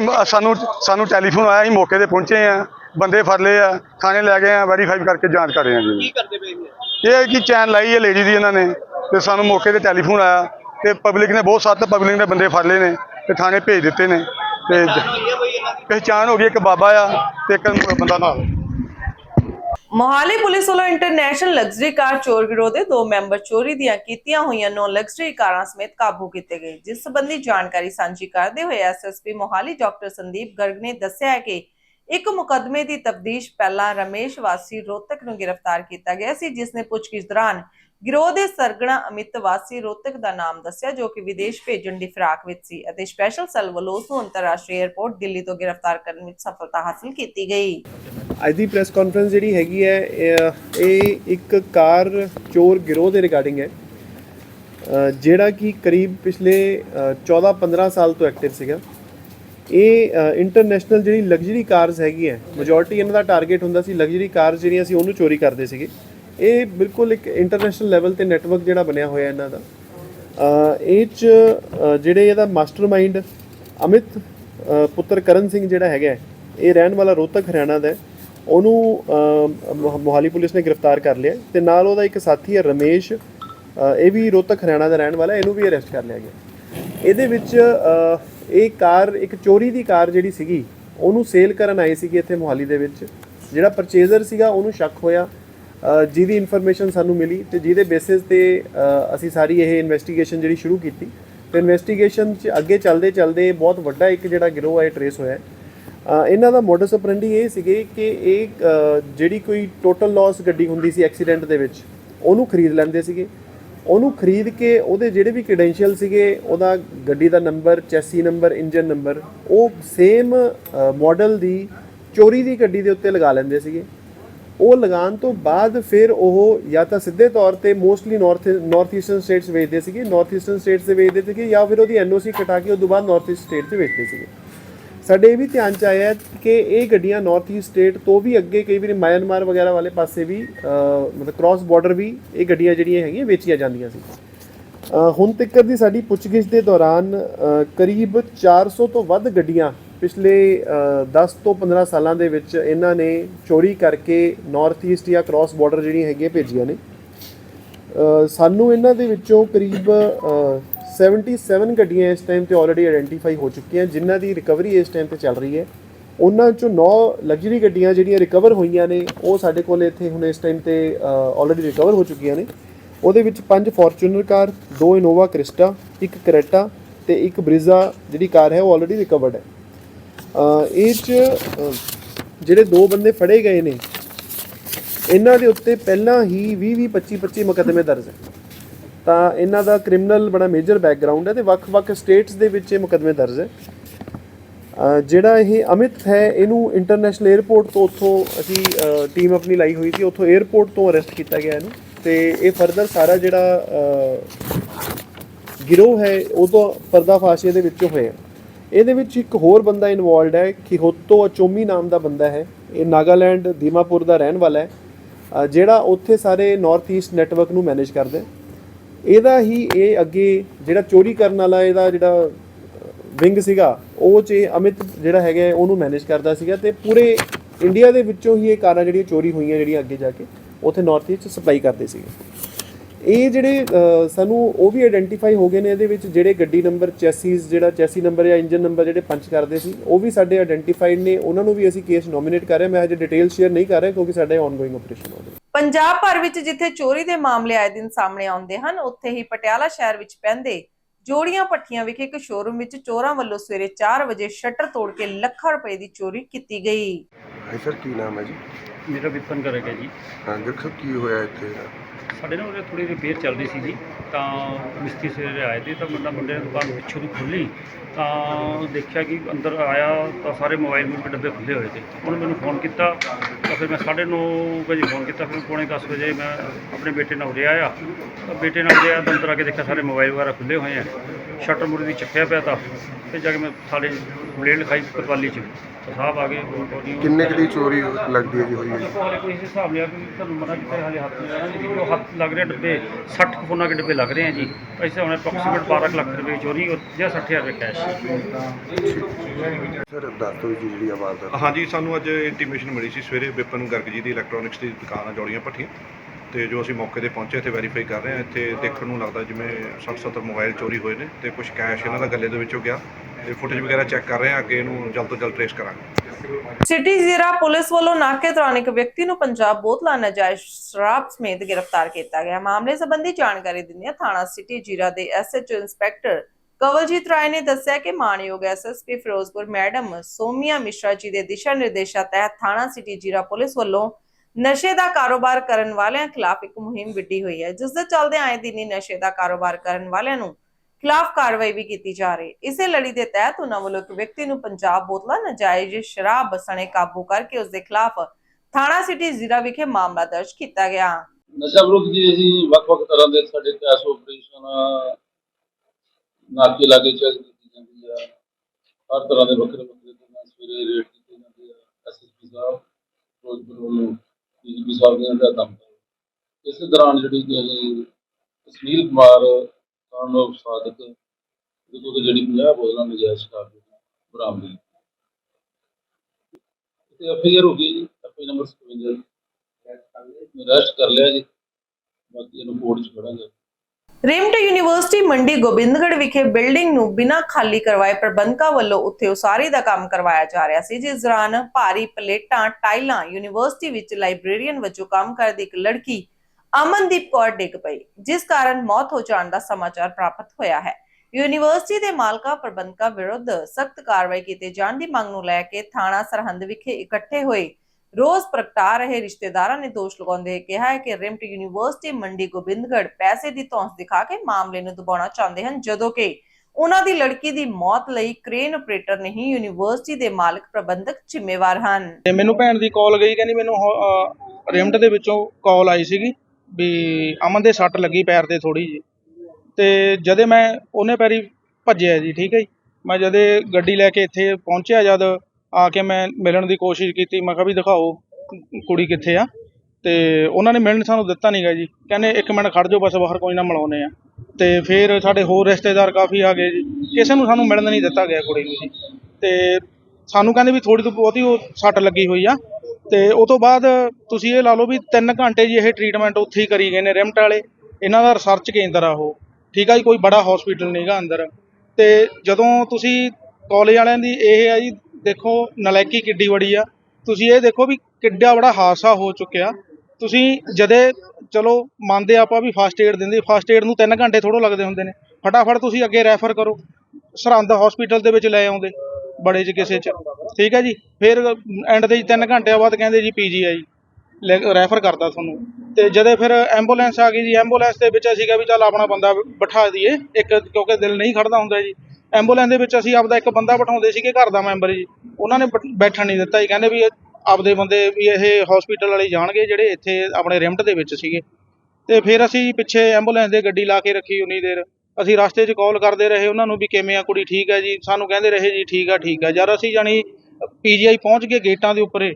G: ਮ- ਸਾਨੂੰ ਸਾਨੂੰ ਟੈਲੀਫੋਨ ਆਇਆ ਅਸੀਂ ਮੌਕੇ ਤੇ ਪਹੁੰਚੇ ਆ। ਬੰਦੇ ਫੜ ਲਏ ਆ ਥਾਣੇ ਲੈ ਗਏ ਆ ਵੈਰੀਫਾਈ ਕਰਕੇ ਜਾਂਚ ਕਰ ਰਹੇ ਆ ਜੀ।
B: ਕੀ ਕਰਦੇ ਪਏ ਸੀ?
G: ਇਹ ਹੈ ਕਿ ਚੈਨ ਲਾਈ ਹੈ ਲੇਡੀ ਦੀ ਇਹਨਾਂ ਨੇ ਤੇ ਸਾਨੂੰ ਮੌਕੇ ਤੇ ਟੈਲੀਫੋਨ ਆਇਆ। ਤੇ ਪਬਲਿਕ ਨੇ ਬਹੁਤ ਸੱਤ ਪਬਲਿਕ ਨੇ ਬੰਦੇ ਫੜ ਲਏ ਨੇ ਤੇ ਥਾਣੇ ਭੇਜ ਦਿੱਤੇ ਨੇ ਤੇ ਪਹਿਚਾਣ ਹੋ ਗਈ ਇੱਕ ਬਾਬਾ ਆ ਤੇ ਇੱਕ ਬੰਦਾ ਨਾਲ।
A: ਮੋਹਾਲੀ ਪੁਲਿਸ ਵੱਲੋਂ ਇੰਟਰਨੈਸ਼ਨਲ ਲਗਜ਼ਰੀ ਕਾਰ ਚੋਰ ਗਿਰੋਹ ਦੇ ਦੋ ਮੈਂਬਰ ਚੋਰੀ ਦੀਆਂ ਕੀਤੀਆਂ ਹੋਈਆਂ ਨੌ ਲਗਜ਼ਰੀ ਕਾਰਾਂ ਸਮੇਤ ਕਾਬੂ ਕੀਤੇ ਗਏ। ਜਿਸ ਸੰਬੰਧੀ ਜਾਣਕਾਰੀ ਸਾਂਝੀ ਕਰਦੇ ਹੋਏ ਐਸਐਸਪੀ ਮੋਹਾਲੀ ਡਾਕਟਰ ਸੰਦੀਪ ਗਰਗ ਨੇ ਦੱਸਿਆ ਕਿ ਇੱਕ ਮੁਕਦਮੇ ਦੀ ਤਫਤੀਸ਼ ਪਹਿਲਾਂ ਰਮੇਸ਼ ਵਾਸੀ ਰੋਹਤਕ ਨੂੰ ਗ੍ਰਿਫਤਾਰ ਕੀਤਾ ਗਿਆ ਸੀ ਜਿਸ ਨੇ ਪੁੱਛਗਿੱਛ ਦੌਰਾਨ ਗਿਰੋਹ ਦੇ ਸਰਗਣਾ ਅਮਿਤ ਵਾਸੀ ਰੋਹਤਕ ਦਾ ਨਾਮ ਦੱਸਿਆ, ਜੋ ਕਿ ਵਿਦੇਸ਼ ਭੇਜਣ ਦੀ ਫਿਰਾਕ ਵਿੱਚ ਸੀ ਅਤੇ ਸਪੈਸ਼ਲ ਸੈੱਲ ਵੱਲੋਂ ਉਸ ਨੂੰ ਅੰਤਰਰਾਸ਼ਟਰੀ 에ਅਰਪੋਰਟ ਦਿੱਲੀ ਤੋਂ ਗ੍ਰਿਫਤਾਰ ਕਰਨ ਵਿੱਚ ਸਫਲਤਾ ਹਾਸਲ ਕੀਤੀ ਗਈ।
H: ਅੱਜ ਦੀ ਪ੍ਰੈਸ ਕਾਨਫਰੰਸ ਜਿਹੜੀ ਹੈਗੀ ਹੈ, ਇਹ- ਇੱਕ ਕਾਰ ਚੋਰ ਗਿਰੋਹ ਦੇ ਰਿਗਾਰਡਿੰਗ ਹੈ ਜਿਹੜਾ ਕਿ ਕਰੀਬ ਪਿਛਲੇ 14-15 ਸਾਲ ਤੋਂ ਐਕਟਿਵ ਸੀਗਾ। ਇਹ ਇੰਟਰਨੈਸ਼ਨਲ ਜਿਹੜੀ ਲਗਜ਼ਰੀ ਕਾਰਸ ਹੈਗੀ ਹੈ ਮੈਜੋਰਟੀ ਇਹਨਾਂ ਦਾ ਟਾਰਗੇਟ ਹੁੰਦਾ ਸੀ ਲਗਜ਼ਰੀ ਕਾਰਸ ਜਿਹੜੀਆਂ ਸੀ, ਉਹਨੂੰ ਚੋਰੀ ਕਰਦੇ ਸੀਗੇ। ਇਹ ਬਿਲਕੁਲ ਇੱਕ ਇੰਟਰਨੈਸ਼ਨਲ ਲੈਵਲ ਤੇ ਨੈਟਵਰਕ ਜਿਹੜਾ ਬਣਿਆ ਹੋਇਆ ਇਹਨਾਂ ਦਾ। ਇਹ ਚ ਜਿਹੜੇ ਇਹਦਾ ਮਾਸਟਰਮਾਈਂਡ ਅਮਿਤ ਪੁੱਤਰ ਕਰਨ ਸਿੰਘ ਜਿਹੜਾ ਹੈਗਾ ਇਹ ਰਹਿਣ ਵਾਲਾ ਰੋਹਤਕ ਹਰਿਆਣਾ ਦਾ ਉਹਨੂੰ ਮੋਹਾਲੀ ਪੁਲਿਸ ਨੇ ਗ੍ਰਿਫਤਾਰ ਕਰ ਲਿਆ ਤੇ ਨਾਲ ਉਹਦਾ ਇੱਕ ਸਾਥੀ ਹੈ ਰਮੇਸ਼ ਇਹ ਵੀ ਰੋਹਤਕ ਹਰਿਆਣਾ ਦਾ ਰਹਿਣ ਵਾਲਾ ਇਹਨੂੰ ਵੀ ਅਰੈਸਟ ਕਰ ਲਿਆ ਗਿਆ ਇਹਦੇ ਵਿੱਚ ਇਹ ਕਾਰ, ਇੱਕ ਚੋਰੀ ਦੀ ਕਾਰ ਜਿਹੜੀ ਸੀਗੀ, ਉਹਨੂੰ ਸੇਲ ਕਰਨ ਆਏ ਸੀਗੇ ਇੱਥੇ ਮੋਹਾਲੀ ਦੇ ਵਿੱਚ। ਜਿਹੜਾ ਪਰਚੇਜ਼ਰ ਸੀਗਾ, ਉਹਨੂੰ ਸ਼ੱਕ ਹੋਇਆ ਜਿਹਦੀ ਇਨਫੋਰਮੇਸ਼ਨ ਸਾਨੂੰ ਮਿਲੀ ਤੇ ਜਿਹਦੇ ਬੇਸਿਸ ਤੇ ਅਸੀਂ ਸਾਰੀ ਇਹ ਇਨਵੈਸਟੀਗੇਸ਼ਨ ਜਿਹੜੀ ਸ਼ੁਰੂ ਕੀਤੀ। ਤੇ ਇਨਵੈਸਟੀਗੇਸ਼ਨ 'ਚ ਅੱਗੇ ਚੱਲਦੇ ਚੱਲਦੇ ਬਹੁਤ ਵੱਡਾ ਇੱਕ ਜਿਹੜਾ ਗਿਰੋਹ ਹੈ ਟਰੇਸ ਹੋਇਆ ਇਹਨਾਂ ਦਾ ਮੋਡਸ ਆਪਰੈਂਡੀ ਇਹ ਸੀਗੇ ਕਿ ਇਹ ਜਿਹੜੀ ਕੋਈ ਟੋਟਲ ਲਾਸ ਗੱਡੀ ਹੁੰਦੀ ਸੀ ਐਕਸੀਡੈਂਟ ਦੇ ਵਿੱਚ, ਉਹਨੂੰ ਖਰੀਦ ਲੈਂਦੇ ਸੀਗੇ। ਉਹਨੂੰ ਖਰੀਦ ਕੇ ਉਹਦੇ ਜਿਹੜੇ ਵੀ ਕ੍ਰੈਡੈਂਸ਼ੀਅਲ ਸੀਗੇ, ਉਹਦਾ ਗੱਡੀ ਦਾ number chassis number engine number ਉਹ ਸੇਮ ਮਾਡਲ ਦੀ ਚੋਰੀ ਦੀ ਗੱਡੀ ਦੇ ਉੱਤੇ ਲਗਾ ਲੈਂਦੇ ਸੀਗੇ। ਉਹ ਲਗਾਉਣ ਤੋਂ ਬਾਅਦ ਫਿਰ ਉਹ ਜਾਂ ਤਾਂ ਸਿੱਧੇ ਤੌਰ ਤੇ mostly north north eastern states ਵੇਚਦੇ ਸੀਗੇ ਨਾਰਥ ਈਸਟਰਨ ਸਟੇਟਸ ਦੇ ਵੇਚਦੇ ਸੀਗੇ ਜਾਂ ਫਿਰ ਉਹਦੀ ਐਨਓਸੀ ਕਟਾ ਕੇ ਉਸ ਤੋਂ ਬਾਅਦ ਨਾਰਥ ਈਸਟ ਸਟੇਟ 'ਚ ਵੇਚਦੇ ਸੀਗੇ। ਸਾਡੇ ਇਹ ਵੀ ਧਿਆਨ ਚ ਆਇਆ ਕਿ ਇਹ ਗੱਡੀਆਂ ਨਾਰਥ ਈਸਟ ਸਟੇਟ ਤੋਂ ਵੀ ਅੱਗੇ ਕਈ ਵਾਰੀ ਮਿਆਂਮਾਰ ਵਗੈਰਾ ਵਾਲੇ ਪਾਸੇ ਵੀ ਮਤਲਬ ਕ੍ਰਾਸ ਬਾਰਡਰ ਵੀ ਇਹ ਗੱਡੀਆਂ ਜਿਹੜੀਆਂ ਹੈਗੀਆਂ ਵੇਚੀਆਂ ਜਾਂਦੀਆਂ ਸੀ। ਹੁਣ ਤੱਕ ਦੀ ਸਾਡੀ ਪੁੱਛਗਿੱਛ ਦੇ ਦੌਰਾਨ ਅਹ, ਕਰੀਬ 400 ਤੋਂ ਵੱਧ ਗੱਡੀਆਂ ਪਿਛਲੇ ਅਹ, 10 ਤੋਂ 15 ਸਾਲਾਂ ਦੇ ਵਿੱਚ ਇਹਨਾਂ ਨੇ ਚੋਰੀ ਕਰਕੇ ਨਾਰਥ ਈਸਟ ਜਾਂ ਕ੍ਰਾਸ ਬਾਰਡਰ ਜਿਹੜੀਆਂ ਹੈਗੀਆਂ ਭੇਜੀਆਂ ਨੇ। ਸਾਨੂੰ ਇਹਨਾਂ ਦੇ ਵਿੱਚੋਂ ਕਰੀਬ ਅ, 77 ਗੱਡੀਆਂ ਇਸ ਟਾਈਮ ਤੇ ਆਲਰੇਡੀ ਆਇਡੈਂਟੀਫਾਈ ਹੋ ਚੁੱਕੀਆਂ ਜਿਨ੍ਹਾਂ ਦੀ ਰਿਕਵਰੀ ਇਸ ਟਾਈਮ ਤੇ ਚੱਲ ਰਹੀ ਹੈ। ਉਹਨਾਂ ਚੋਂ 9 ਲਗਜ਼ਰੀ ਗੱਡੀਆਂ ਜਿਹੜੀਆਂ ਰਿਕਵਰ ਹੋਈਆਂ ਨੇ ਉਹ ਸਾਡੇ ਕੋਲ ਇੱਥੇ ਹੁਣ ਇਸ ਟਾਈਮ ਤੇ ਆਲਰੇਡੀ ਰਿਕਵਰ ਹੋ ਚੁੱਕੀਆਂ ਨੇ। ਉਹਦੇ ਵਿੱਚ ਪੰਜ ਫੋਰਚੂਨਰ ਕਾਰ ਦੋ ਇਨੋਵਾ ਕ੍ਰਿਸਟਾ ਇੱਕ ਕਰੇਟਾ ਤੇ ਇੱਕ ਬ੍ਰਿਜ਼ਾ ਜਿਹੜੀ ਕਾਰ ਹੈ ਉਹ ਆਲਰੇਡੀ ਰਿਕਵਰਡ ਹੈ। ਇਹ ਚ ਜਿਹੜੇ ਦੋ ਬੰਦੇ ਫੜੇ ਗਏ ਨੇ, ਇਹਨਾਂ ਦੇ ਉੱਤੇ ਪਹਿਲਾਂ ਹੀ 20 20 25 25 ਮੁਕੱਦਮੇ ਦਰਜ ਹੈ। ਤਾਂ ਇਹਨਾਂ ਦਾ ਕ੍ਰਿਮੀਨਲ ਬੜਾ ਮੇਜਰ ਬੈਕਗ੍ਰਾਉਂਡ ਹੈ ਤੇ ਵੱਖ-ਵੱਖ ਸਟੇਟਸ ਦੇ ਵਿੱਚ ਇਹ ਮੁਕੱਦਮੇ ਦਰਜ ਹੈ। ਜਿਹੜਾ ਇਹ ਅਮਿਤ ਹੈ, ਇਹਨੂੰ ਇੰਟਰਨੈਸ਼ਨਲ 에ਅਰਪੋਰਟ ਤੋਂ ਉੱਥੋਂ ਅਸੀਂ ਟੀਮ ਆਪਣੀ ਲਾਈ ਹੋਈ ਸੀ, ਉੱਥੋਂ 에ਅਰਪੋਰਟ ਤੋਂ ਅਰੈਸਟ ਕੀਤਾ ਗਿਆ ਇਹਨੂੰ। ਤੇ ਇਹ ਫਰਦਰ ਸਾਰਾ ਜਿਹੜਾ ਗਿਰੋਹ ਹੈ, ਉਹ ਤੋਂ ਪਰਦਾਫਾਸ਼ ਦੇ ਵਿੱਚੋਂ ਹੋਇਆ। ਇਹਦੇ ਵਿੱਚ ਇੱਕ ਹੋਰ ਬੰਦਾ ਇਨਵੋਲਡ ਹੈ, ਖਿਹੋਤੋ ਅਚੋਮੀ ਨਾਮ ਦਾ ਬੰਦਾ ਹੈ। ਇਹ ਨਾਗਾਲੈਂਡ, ਦੀਮਾਪੁਰ ਦਾ ਰਹਿਣ ਵਾਲਾ ਹੈ। ਜਿਹੜਾ ਉੱਥੇ ਸਾਰੇ ਨਾਰਥ ਈਸਟ ਨੈਟਵਰਕ ਨੂੰ ਮੈਨੇਜ ਕਰਦਾ ਹੈ। ਇਹਦਾ ਹੀ ਇਹ ਅੱਗੇ ਜਿਹੜਾ ਚੋਰੀ ਕਰਨ ਵਾਲਾ ਇਹਦਾ ਜਿਹੜਾ ਵਿੰਗ ਸੀਗਾ, ਉਹ ਚ ਇਹ ਅਮਿਤ ਜਿਹੜਾ ਹੈਗਾ ਉਹਨੂੰ ਮੈਨੇਜ ਕਰਦਾ ਸੀਗਾ ਤੇ ਪੂਰੇ ਇੰਡੀਆ ਦੇ ਵਿੱਚੋਂ ਹੀ ਇਹ ਕਾਰਾਂ ਜਿਹੜੀਆਂ ਚੋਰੀ ਹੋਈਆਂ ਜਿਹੜੀਆਂ ਅੱਗੇ ਜਾ ਕੇ ਉੱਥੇ ਨਾਰਥ ਈਸਟ ਸਪਲਾਈ ਕਰਦੇ ਸੀਗੇ। ਇਹ ਜਿਹੜੇ ਸਾਨੂੰ ਉਹ ਵੀ ਆਇਡੈਂਟੀਫਾਈ ਹੋ ਗਏ ਨੇ ਇਹਦੇ ਵਿੱਚ ਜਿਹੜੇ ਗੱਡੀ ਨੰਬਰ ਚੈਸੀਸ ਜਿਹੜਾ ਚੈਸੀ ਨੰਬਰ ਜਾਂ ਇੰਜਨ ਨੰਬਰ ਜਿਹੜੇ ਪੰਚ ਕਰਦੇ ਸੀ ਉਹ ਵੀ ਸਾਡੇ ਆਇਡੈਂਟੀਫਾਈਡ ਨੇ। ਉਹਨਾਂ ਨੂੰ ਵੀ ਅਸੀਂ ਕੇਸ ਨੋਮੀਨੇਟ ਕਰ ਰਹੇ ਹਾਂ। ਮੈਂ ਹਜੇ ਡਿਟੇਲ ਸ਼ੇਅਰ ਨਹੀਂ ਕਰ ਰਿਹਾ ਕਿਉਂਕਿ ਸਾਡਾ ਆਨਗੋਇੰਗ ਆਪਰੇਸ਼ਨ ਹੋ ਰਿਹਾ।
A: ਪੰਜਾਬ ਭਰ ਵਿੱਚ ਜਿੱਥੇ ਚੋਰੀ ਦੇ ਮਾਮਲੇ ਆਏ ਦਿਨ ਸਾਹਮਣੇ ਆਉਂਦੇ ਹਨ ਉੱਥੇ ਹੀ ਪਟਿਆਲਾ ਸ਼ਹਿਰ ਵਿੱਚ ਪੈਂਦੇ ਜੋੜੀਆਂ ਪੱਠੀਆਂ ਵਿਖੇ ਇੱਕ ਸ਼ੋਰੂਮ ਵਿੱਚ ਚੋਰਾਂ ਵੱਲੋਂ ਸਵੇਰੇ 4 ਵਜੇ ਸ਼ਟਰ ਤੋੜ ਕੇ ਲੱਖਾਂ ਰੁਪਏ ਦੀ ਚੋਰੀ ਕੀਤੀ ਗਈ।
I: ਹਾਂ ਸਰ ਕੀ ਨਾਮ ਹੈ ਜੀ?
J: ਮੇਰਾ ਵਿਪਨ ਕਰੇਗਾ ਜੀ।
I: ਹਾਂ ਦੇਖੋ ਕੀ ਹੋਇਆ ਇੱਥੇ।
J: ਸਾਡੇ ਨਾਲ ਉਰੇ ਥੋੜੀ ਰਿਪੇਅਰ ਚੱਲਦੀ ਸੀ ਜੀ। ਤਾਂ ਮਿਸਤਰੀ ਸਵੇਰੇ ਆਏ ਤੇ ਤਾਂ ਮੁੰਡਾ ਮੁੰਡੇ ਨੇ ਦੁਕਾਨ ਪਿੱਛੋਂ ਦੀ ਖੁੱਲੀ ਤਾਂ ਦੇਖਿਆ ਕਿ ਅੰਦਰ ਆਇਆ ਤਾਂ ਸਾਰੇ ਮੋਬਾਈਲ ਮੋਬਾਈਲ ਡੱਬੇ ਖੁੱਲੇ ਹੋਏ ਤੇ ਉਹਨੇ ਮੈਨੂੰ ਫੋਨ ਕੀਤਾ ਤਾਂ ਫਿਰ ਮੈਂ 9:30 ਵਜੇ ਫੋਨ ਕੀਤਾ ਫਿਰ ਪੌਣੇ 10 ਵਜੇ ਮੈਂ ਆਪਣੇ ਬੇਟੇ ਨਾਲ ਉਰੇ ਆਇਆ। ਤਾਂ ਬੇਟੇ ਨਾਲ ਆਇਆ ਤਾਂ ਅੰਦਰ ਆ ਕੇ ਦੇਖਿਆ ਸਾਰੇ ਮੋਬਾਈਲ ਵਗੈਰਾ ਖੁੱਲੇ ਹੋਏ ਆ। ਸ਼ਟਰ ਮੁਰੇ ਦੀ ਚੱਕਿਆ ਪਿਆ ਤਾਂ। ਫਿਰ ਜਾ ਕੇ ਮੈਂ ਥਾਲੇ ਬਲੇਡ ਲਿਖਾਈ ਕੋਤਵਾਲੀ ਚ। ਸਾਹਿਬ ਆ ਗਏ
I: ਕਿੰਨੇ ਕੁ ਦੀ ਚੋਰੀ ਲੱਗਦੀ ਹੈ ਜੀ ਹੋਈ ਹੈ?
J: ਹਾਲੇ ਕੋਈ ਹਿਸਾਬ ਲਿਆ ਕਿ ਤੁਹਾਨੂੰ ਮਨਾ ਕੀਤਾ ਹਾਲੇ ਹੱਥ ਨਹੀਂ ਲਾਣਾ ਜੀ ਉਹ ਹੱਥ ਲੱਗ ਰਿਹਾ ਡੱਬੇ। 60 ਕੁ ਫੋਨਾਂ ਦੇ ਡੱਬੇ ਲੱਗ ਰਹੇ ਆ ਜੀ। ਐਸੇ ਹੁਣ ਅਪਰੋਕਸੀਮੇਟ 12 ਕੁ ਲੱਖ ਰੁਪਏ ਚੋਰੀ ਜਾਂ 60000 ਰੁਪਏ ਕੈਸ਼
I: ਸਰ ਦੱਸ ਦਿਓ ਜੀ ਜਿਹੜੀ ਆਵਾਜ਼ ਦਾ
K: ਹਾਂਜੀ ਸਾਨੂੰ ਅੱਜ ਇੰਟੀਮੇਸ਼ਨ ਮਿਲੀ ਸੀ। ਸਵੇਰੇ ਵਿਪਨ ਗਰਗ ਜੀ ਦੀ ਇਲੈਕਟ੍ਰੋਨਿਕਸ ਦੀ ਦੁਕਾਨ ਆ ਜੋੜੀਆਂ ਭੱਠੀਆਂ। ਤੇ ਜੋ ਅਸੀਂ ਮੌਕੇ ਤੇ ਪਹੁੰਚੇ, ਇੱਥੇ ਵੈਰੀਫਾਈ ਕਰ ਰਹੇ ਹਾਂ। ਇੱਥੇ ਦੇਖਣ ਨੂੰ ਲੱਗਦਾ ਜਿਵੇਂ 60-70 ਮੋਬਾਈਲ ਚੋਰੀ ਹੋਏ ਨੇ ਤੇ ਕੁਝ ਕੈਸ਼ ਇਹਨਾਂ ਦਾ ਗੱਲੇ ਦੇ ਵਿੱਚੋਂ ਗਿਆ। ਤੇ ਫੁਟੇਜ ਵਗੈਰਾ ਚੈੱਕ ਕਰ ਰਹੇ ਹਾਂ, ਅੱਗੇ ਇਹਨੂੰ ਜਲਦ ਤੋਂ ਜਲਦ ਟ੍ਰੇਸ ਕਰਾਂਗੇ।
A: ਸਿਟੀ ਜ਼ੀਰਾ ਪੁਲਿਸ ਵੱਲੋਂ ਨਾਕੇ ਦੌਰਾਨ ਇੱਕ ਵਿਅਕਤੀ ਨੂੰ ਪੰਜਾਬ ਬੋਤਲਾਂ ਨਜਾਇਜ਼ ਸ਼ਰਾਬ ਸਮੇਤ ਗ੍ਰਿਫਤਾਰ ਕੀਤਾ ਗਿਆ। ਮਾਮਲੇ ਸੰਬੰਧੀ ਜਾਣਕਾਰੀ ਦਿੰਦਿਆਂ ਥਾਣਾ ਸਿਟੀ ਜ਼ੀਰਾ ਦੇ ਐਸਐਚਓ ਇੰਸਪੈਕਟਰ ਕਵਲਜੀਤ ਰਾਏ ਨੇ ਦੱਸਿਆ ਕਿ ਮਾਨਯੋਗ ਐਸਐਸਪੀ ਫਿਰੋਜ਼ਪੁਰ ਮੈਡਮ ਸੋਮੀਆ ਮਿਸ਼ਰਾ ਜੀ ਦੇ ਦਿਸ਼ਾ ਨਿਰਦੇਸ਼ਾਂ ਤਹਿਤ ਥਾਣਾ ਸਿਟੀ ਜ਼ੀਰਾ ਪੁਲਿਸ ਵੱਲੋਂ ਨਸ਼ੇ ਦਾ ਕਾਰੋਬਾਰ ਕਰਨ ਵਾਲਿਆਂ ਖਿਲਾਫ ਇੱਕ ਮੁਹਿੰਮ ਵਿੱਢੀ ਹੋਈ ਹੈ ਜਿਸ ਦੇ ਚੱਲਦੇ ਆਏ ਦਿਨ ਹੀ ਨਸ਼ੇ ਦਾ ਕਾਰੋਬਾਰ ਕਰਨ ਵਾਲਿਆਂ ਨੂੰ ਖਿਲਾਫ ਕਾਰਵਾਈ ਵੀ ਕੀਤੀ ਜਾ ਰਹੀ ਇਸੇ ਲੜੀ ਦੇ ਤਹਿਤ ਉਹਨਾਂ ਵੱਲੋਂ ਇੱਕ ਵਿਅਕਤੀ ਨੂੰ ਪੰਜਾਬ ਬੋਤਲਾਂ, ਨਜਾਇਜ਼ ਸ਼ਰਾਬ ਸਣੇ ਕਾਬੂ ਕਰਕੇ ਉਸ ਦੇ ਖਿਲਾਫ ਥਾਣਾ ਸਿਟੀ ਜ਼ੀਰਾ ਵਿਖੇ ਮਾਮਲਾ ਦਰਜ ਕੀਤਾ ਗਿਆ।
L: ਨਸ਼ਾ ਵਿਰੁੱਧ ਜੀ ਅਸੀਂ ਵੱਖ-ਵੱਖ ਤਰ੍ਹਾਂ ਦੇ ਸਾਡੇ ਕੈਸ਼ ਆਪਰੇਸ਼ਨ ਨਾਕੇ ਲਾਗੇ ਚੈੱਕ ਕੀਤੀ ਜਾਂਦੀ ਆ। ਹਰ ਤਰ੍ਹਾਂ ਦੇ ਵੱਖਰੇ ਵੱਖਰੇ ਤਰ੍ਹਾਂ ਸਵੇਰੇ ਰੇਟ ਕੀਤੇ ਜਾਂਦੇ ਆ। ਐਸਐਸਪੀ ਸਾਹਿਬ, ਫਿਰੋਜ਼ਪੁਰ ਵੱਲੋਂ ਡੀਜੀਪੀ ਸਾਹਿਬ ਦੇ ਹਦਾਇਤਾਂ ਮੁਤਾਬਕ ਇਸੇ ਦੌਰਾਨ ਜਿਹੜੀ ਕਿ ਅਸੀਂ ਸੁਨੀਲ ਕੁਮਾਰ ਸਾਨੂੰ ਸਾਦਕ ਜਿਹਦੇ ਕੋਲ ਜਿਹੜੀ 50 ਬੋਤਲਾਂ ਨਜਾਇਜ਼ ਸ਼ਰਾਬ ਦੀ ਬਰਾਮਦ। ਤੇ ਐਫਆਈਆਰ ਹੋ ਗਈ ਜੀ ਐਫਆਈ ਨੰਬਰ 57 ਅਰੈਸਟ ਕਰ ਲਿਆ ਜੀ, ਬਾਕੀ ਇਹਨੂੰ ਕੋਰਟ 'ਚ ਖੜਾਂਗੇ
A: ਰਿਮਟ ਯੂਨੀਵਰਸਿਟੀ ਮੰਡੀ ਗੋਬਿੰਦਗੜ੍ਹ ਵਿਖੇ ਬਿਲਡਿੰਗ ਨੂੰ ਬਿਨਾਂ ਖਾਲੀ ਕਰਵਾਏ ਪ੍ਰਬੰਧਕਾਂ ਵੱਲੋਂ ਉੱਥੇ ਉਸਾਰੀ ਦਾ ਕੰਮ ਕਰਵਾਇਆ ਜਾ ਰਿਹਾ ਸੀ, ਜਿਸ ਦੌਰਾਨ ਭਾਰੀ ਪਲੇਟਾਂ, ਟਾਈਲਾਂ, ਯੂਨੀਵਰਸਿਟੀ ਵਿੱਚ ਲਾਇਬ੍ਰੇਰੀਅਨ ਵਜੋਂ ਕੰਮ ਕਰਦੀ ਇੱਕ ਲੜਕੀ ਅਮਨਦੀਪ ਕੌਰ ਡਿੱਗ ਪਈ, ਜਿਸ ਕਾਰਨ ਮੌਤ ਹੋ ਜਾਣ ਦਾ ਸਮਾਚਾਰ ਪ੍ਰਾਪਤ ਹੋਇਆ ਹੈ। ਯੂਨੀਵਰਸਿਟੀ ਦੇ ਮਾਲਕਾਂ, ਪ੍ਰਬੰਧਕਾਂ ਵਿਰੁੱਧ ਸਖਤ ਕਾਰਵਾਈ ਕੀਤੇ ਜਾਣ ਦੀ ਮੰਗ ਨੂੰ ਲੈ ਕੇ ਥਾਣਾ ਸਰਹੰਦ ਵਿਖੇ ਇਕੱਠੇ ਹੋਏ ਰੋਸ ਪ੍ਰਗਟਾ ਰਹੇ ਰਿਸ਼ਤੇਦਾਰਾਂ ਨੇ ਦੋਸ਼ ਲਗਾਉਂਦੇ ਹੋਏ ਕਿਹਾ ਹੈ ਕਿ ਰਿਮਟ ਯੂਨੀਵਰਸਿਟੀ ਮੰਡੀ ਗੋਬਿੰਦਗੜ੍ਹ ਪੈਸੇ ਦੀ ਧੌਂਸ ਦਿਖਾ ਕੇ ਮਾਮਲੇ ਨੂੰ ਦਬਾਉਣਾ ਚਾਹੁੰਦੇ ਹਨ, ਜਦੋਂ ਕਿ ਉਹਨਾਂ ਦੀ ਲੜਕੀ ਦੀ ਮੌਤ ਲਈ ਕ੍ਰੇਨ ਆਪਰੇਟਰ ਨਹੀਂ ਯੂਨੀਵਰਸਿਟੀ ਦੇ ਮਾਲਕ ਪ੍ਰਬੰਧਕ ਜ਼ਿੰਮੇਵਾਰ ਹਨ।
M: ਤੇ ਮੈਨੂੰ ਭੈਣ ਦੀ ਕਾਲ ਗਈ, ਕਹਿੰਦੀ ਮੈਨੂੰ ਰਿਮਟ ਦੇ ਵਿੱਚੋਂ ਕਾਲ ਆਈ ਸੀਗੀ ਵੀ ਅਮਨ ਦੇ ਸੱਟ ਲੱਗੀ ਪੈਰ ਤੇ ਥੋੜੀ ਜੀ ਤੇ ਜਦੇ ਮੈਂ ਉਹਨੇ ਪੈਰੀ ਭੱਜਿਆ ਜੀ, ਠੀਕ ਹੈ ਜੀ। ਮੈਂ ਜਦੇ ਗੱਡੀ ਲੈ ਕੇ ਇੱਥੇ ਪਹੁੰਚਿਆ ਜਦ ਆ ਕੇ ਮੈਂ ਮਿਲਣ ਦੀ ਕੋਸ਼ਿਸ਼ ਕੀਤੀ। ਮੈਂ ਕਿਹਾ ਵੀ ਦਿਖਾਓ ਕੁੜੀ ਕਿੱਥੇ ਆ। ਤੇ ਉਹਨਾਂ ਨੇ ਮਿਲਣ ਸਾਨੂੰ ਦਿੱਤਾ ਨਹੀਂਗਾ ਜੀ। ਕਹਿੰਦੇ ਇੱਕ ਮਿੰਟ ਖੜ ਜਾਓ, ਬਸ ਬਾਹਰ ਕੋਈ ਨਾ ਮਿਲਾਉਨੇ ਆ। ਤੇ ਫਿਰ ਸਾਡੇ ਹੋਰ ਰਿਸ਼ਤੇਦਾਰ ਕਾਫੀ ਆ ਗਏ ਜੀ। ਕਿਸੇ ਨੂੰ ਸਾਨੂੰ ਮਿਲਣ ਨਹੀਂ ਦਿੱਤਾ ਗਿਆ ਕੁੜੀ ਨੂੰ ਜੀ। ਤੇ ਸਾਨੂੰ ਕਹਿੰਦੇ ਵੀ ਥੋੜੀ ਤੋਂ ਬਹੁਤੀ ਉਹ ਸੱਟ ਲੱਗੀ ਹੋਈ ਆ। ਤੇ ਉਹ ਤੋਂ ਬਾਅਦ ਤੁਸੀਂ ਇਹ ਲਾ ਲਓ ਵੀ 3 ਘੰਟੇ ਜੀ ਇਹ ਟ੍ਰੀਟਮੈਂਟ ਉੱਥੇ ਹੀ ਕਰੀ ਗਏ ਨੇ ਰਿਮਟ ਵਾਲੇ। ਇਹਨਾਂ ਦਾ ਰਿਸਰਚ ਕੇਂਦਰ ਆ ਉਹ। ਠੀਕ ਆ ਜੀ, ਕੋਈ ਬੜਾ ਹਸਪੀਟਲ ਨਹੀਂਗਾ ਅੰਦਰ। ਤੇ ਜਦੋਂ ਤੁਸੀਂ ਕਾਲਜ ਵਾਲਿਆਂ ਦੀ ਇਹ ਆ ਜੀ ਦੇਖੋ, ਨਲਾਇਕੀ ਕਿੱਡੀ ਬੜੀ ਆ। ਤੁਸੀਂ ਇਹ ਦੇਖੋ ਵੀ ਕਿੱਡਾ ਬੜਾ ਹਾਦਸਾ ਹੋ ਚੁੱਕਿਆ। ਤੁਸੀਂ ਜਦੇ, ਚਲੋ, ਮੰਨਦੇ ਆਪਾਂ ਵੀ ਫਸਟ ਏਡ ਦਿੰਦੇ ਫਸਟ ਏਡ ਨੂੰ 3 ਘੰਟੇ ਥੋੜੋ ਲੱਗਦੇ ਹੁੰਦੇ ਨੇ। ਫਟਾਫਟ ਤੁਸੀਂ ਅੱਗੇ ਰੈਫਰ ਕਰੋ। ਸਰਹੰਦ ਹਸਪੀਟਲ ਦੇ ਵਿੱਚ ਲੈ ਆਉਂਦੇ, ਬੜੇ ਚ ਕਿਸੇ ਚ। ਠੀਕ ਹੈ ਜੀ? ਫਿਰ ਐਂਡ ਦੇ 3 ਘੰਟਿਆਂ ਬਾਅਦ ਕਹਿੰਦੇ ਜੀ ਪੀਜੀਆਈ ਰੈਫਰ ਕਰਤਾ ਤੁਹਾਨੂੰ। ਤੇ ਜਦੋਂ ਫਿਰ ਐਂਬੂਲੈਂਸ ਆ ਗਈ ਜੀ ਐਂਬੂਲੈਂਸ ਦੇ ਵਿੱਚ ਅਸੀਂ ਕਿਹਾ ਵੀ ਚੱਲ ਆਪਣਾ ਬੰਦਾ ਬਿਠਾ ਦਈਏ। ਇੱਕ, ਕਿਉਂਕਿ ਦਿਲ ਨਹੀਂ ਖੜਦਾ ਹੁੰਦਾ ਜੀ। ਐਂਬੂਲੈਂਸ ਦੇ ਵਿੱਚ ਅਸੀਂ ਆਪਦਾ ਇੱਕ ਬੰਦਾ ਬਿਠਾਉਂਦੇ ਸੀਗੇ, ਘਰ ਦਾ ਮੈਂਬਰ ਜੀ। ਉਹਨਾਂ ਨੇ ਬ- ਬੈਠਣ ਨਹੀਂ ਦਿੱਤਾ ਜੀ। ਕਹਿੰਦੇ ਵੀ ਇਹ ਆਪਦੇ ਬੰਦੇ ਵੀ ਇਹ ਹਸਪੀਟਲ ਵਾਲੇ ਜਾਣਗੇ ਜਿਹੜੇ ਇੱਥੇ ਆਪਣੇ ਰਿਮਟ ਦੇ ਵਿੱਚ ਸੀਗੇ। ਤੇ ਫਿਰ ਅਸੀਂ ਪਿੱਛੇ ਐਂਬੂਲੈਂਸ ਦੇ ਗੱਡੀ ਲਾ ਕੇ ਰੱਖੀ ਉਨੀ ਦੇਰ। ਅਸੀਂ ਰਸਤੇ 'ਚ ਕਾਲ ਕਰਦੇ ਰਹੇ। ਉਹਨਾਂ ਨੂੰ ਵੀ ਕਿਵੇਂ ਆ, ਕੁੜੀ ਠੀਕ ਹੈ ਜੀ? ਸਾਨੂੰ ਕਹਿੰਦੇ ਰਹੇ ਜੀ, ਠੀਕ ਆ ਠੀਕ ਆ। ਜਦ ਅਸੀਂ ਜਾਣੀ ਪੀਜੀਆਈ ਪਹੁੰਚ ਗਏ ਗੇਟਾਂ ਦੇ ਉੱਪਰੇ,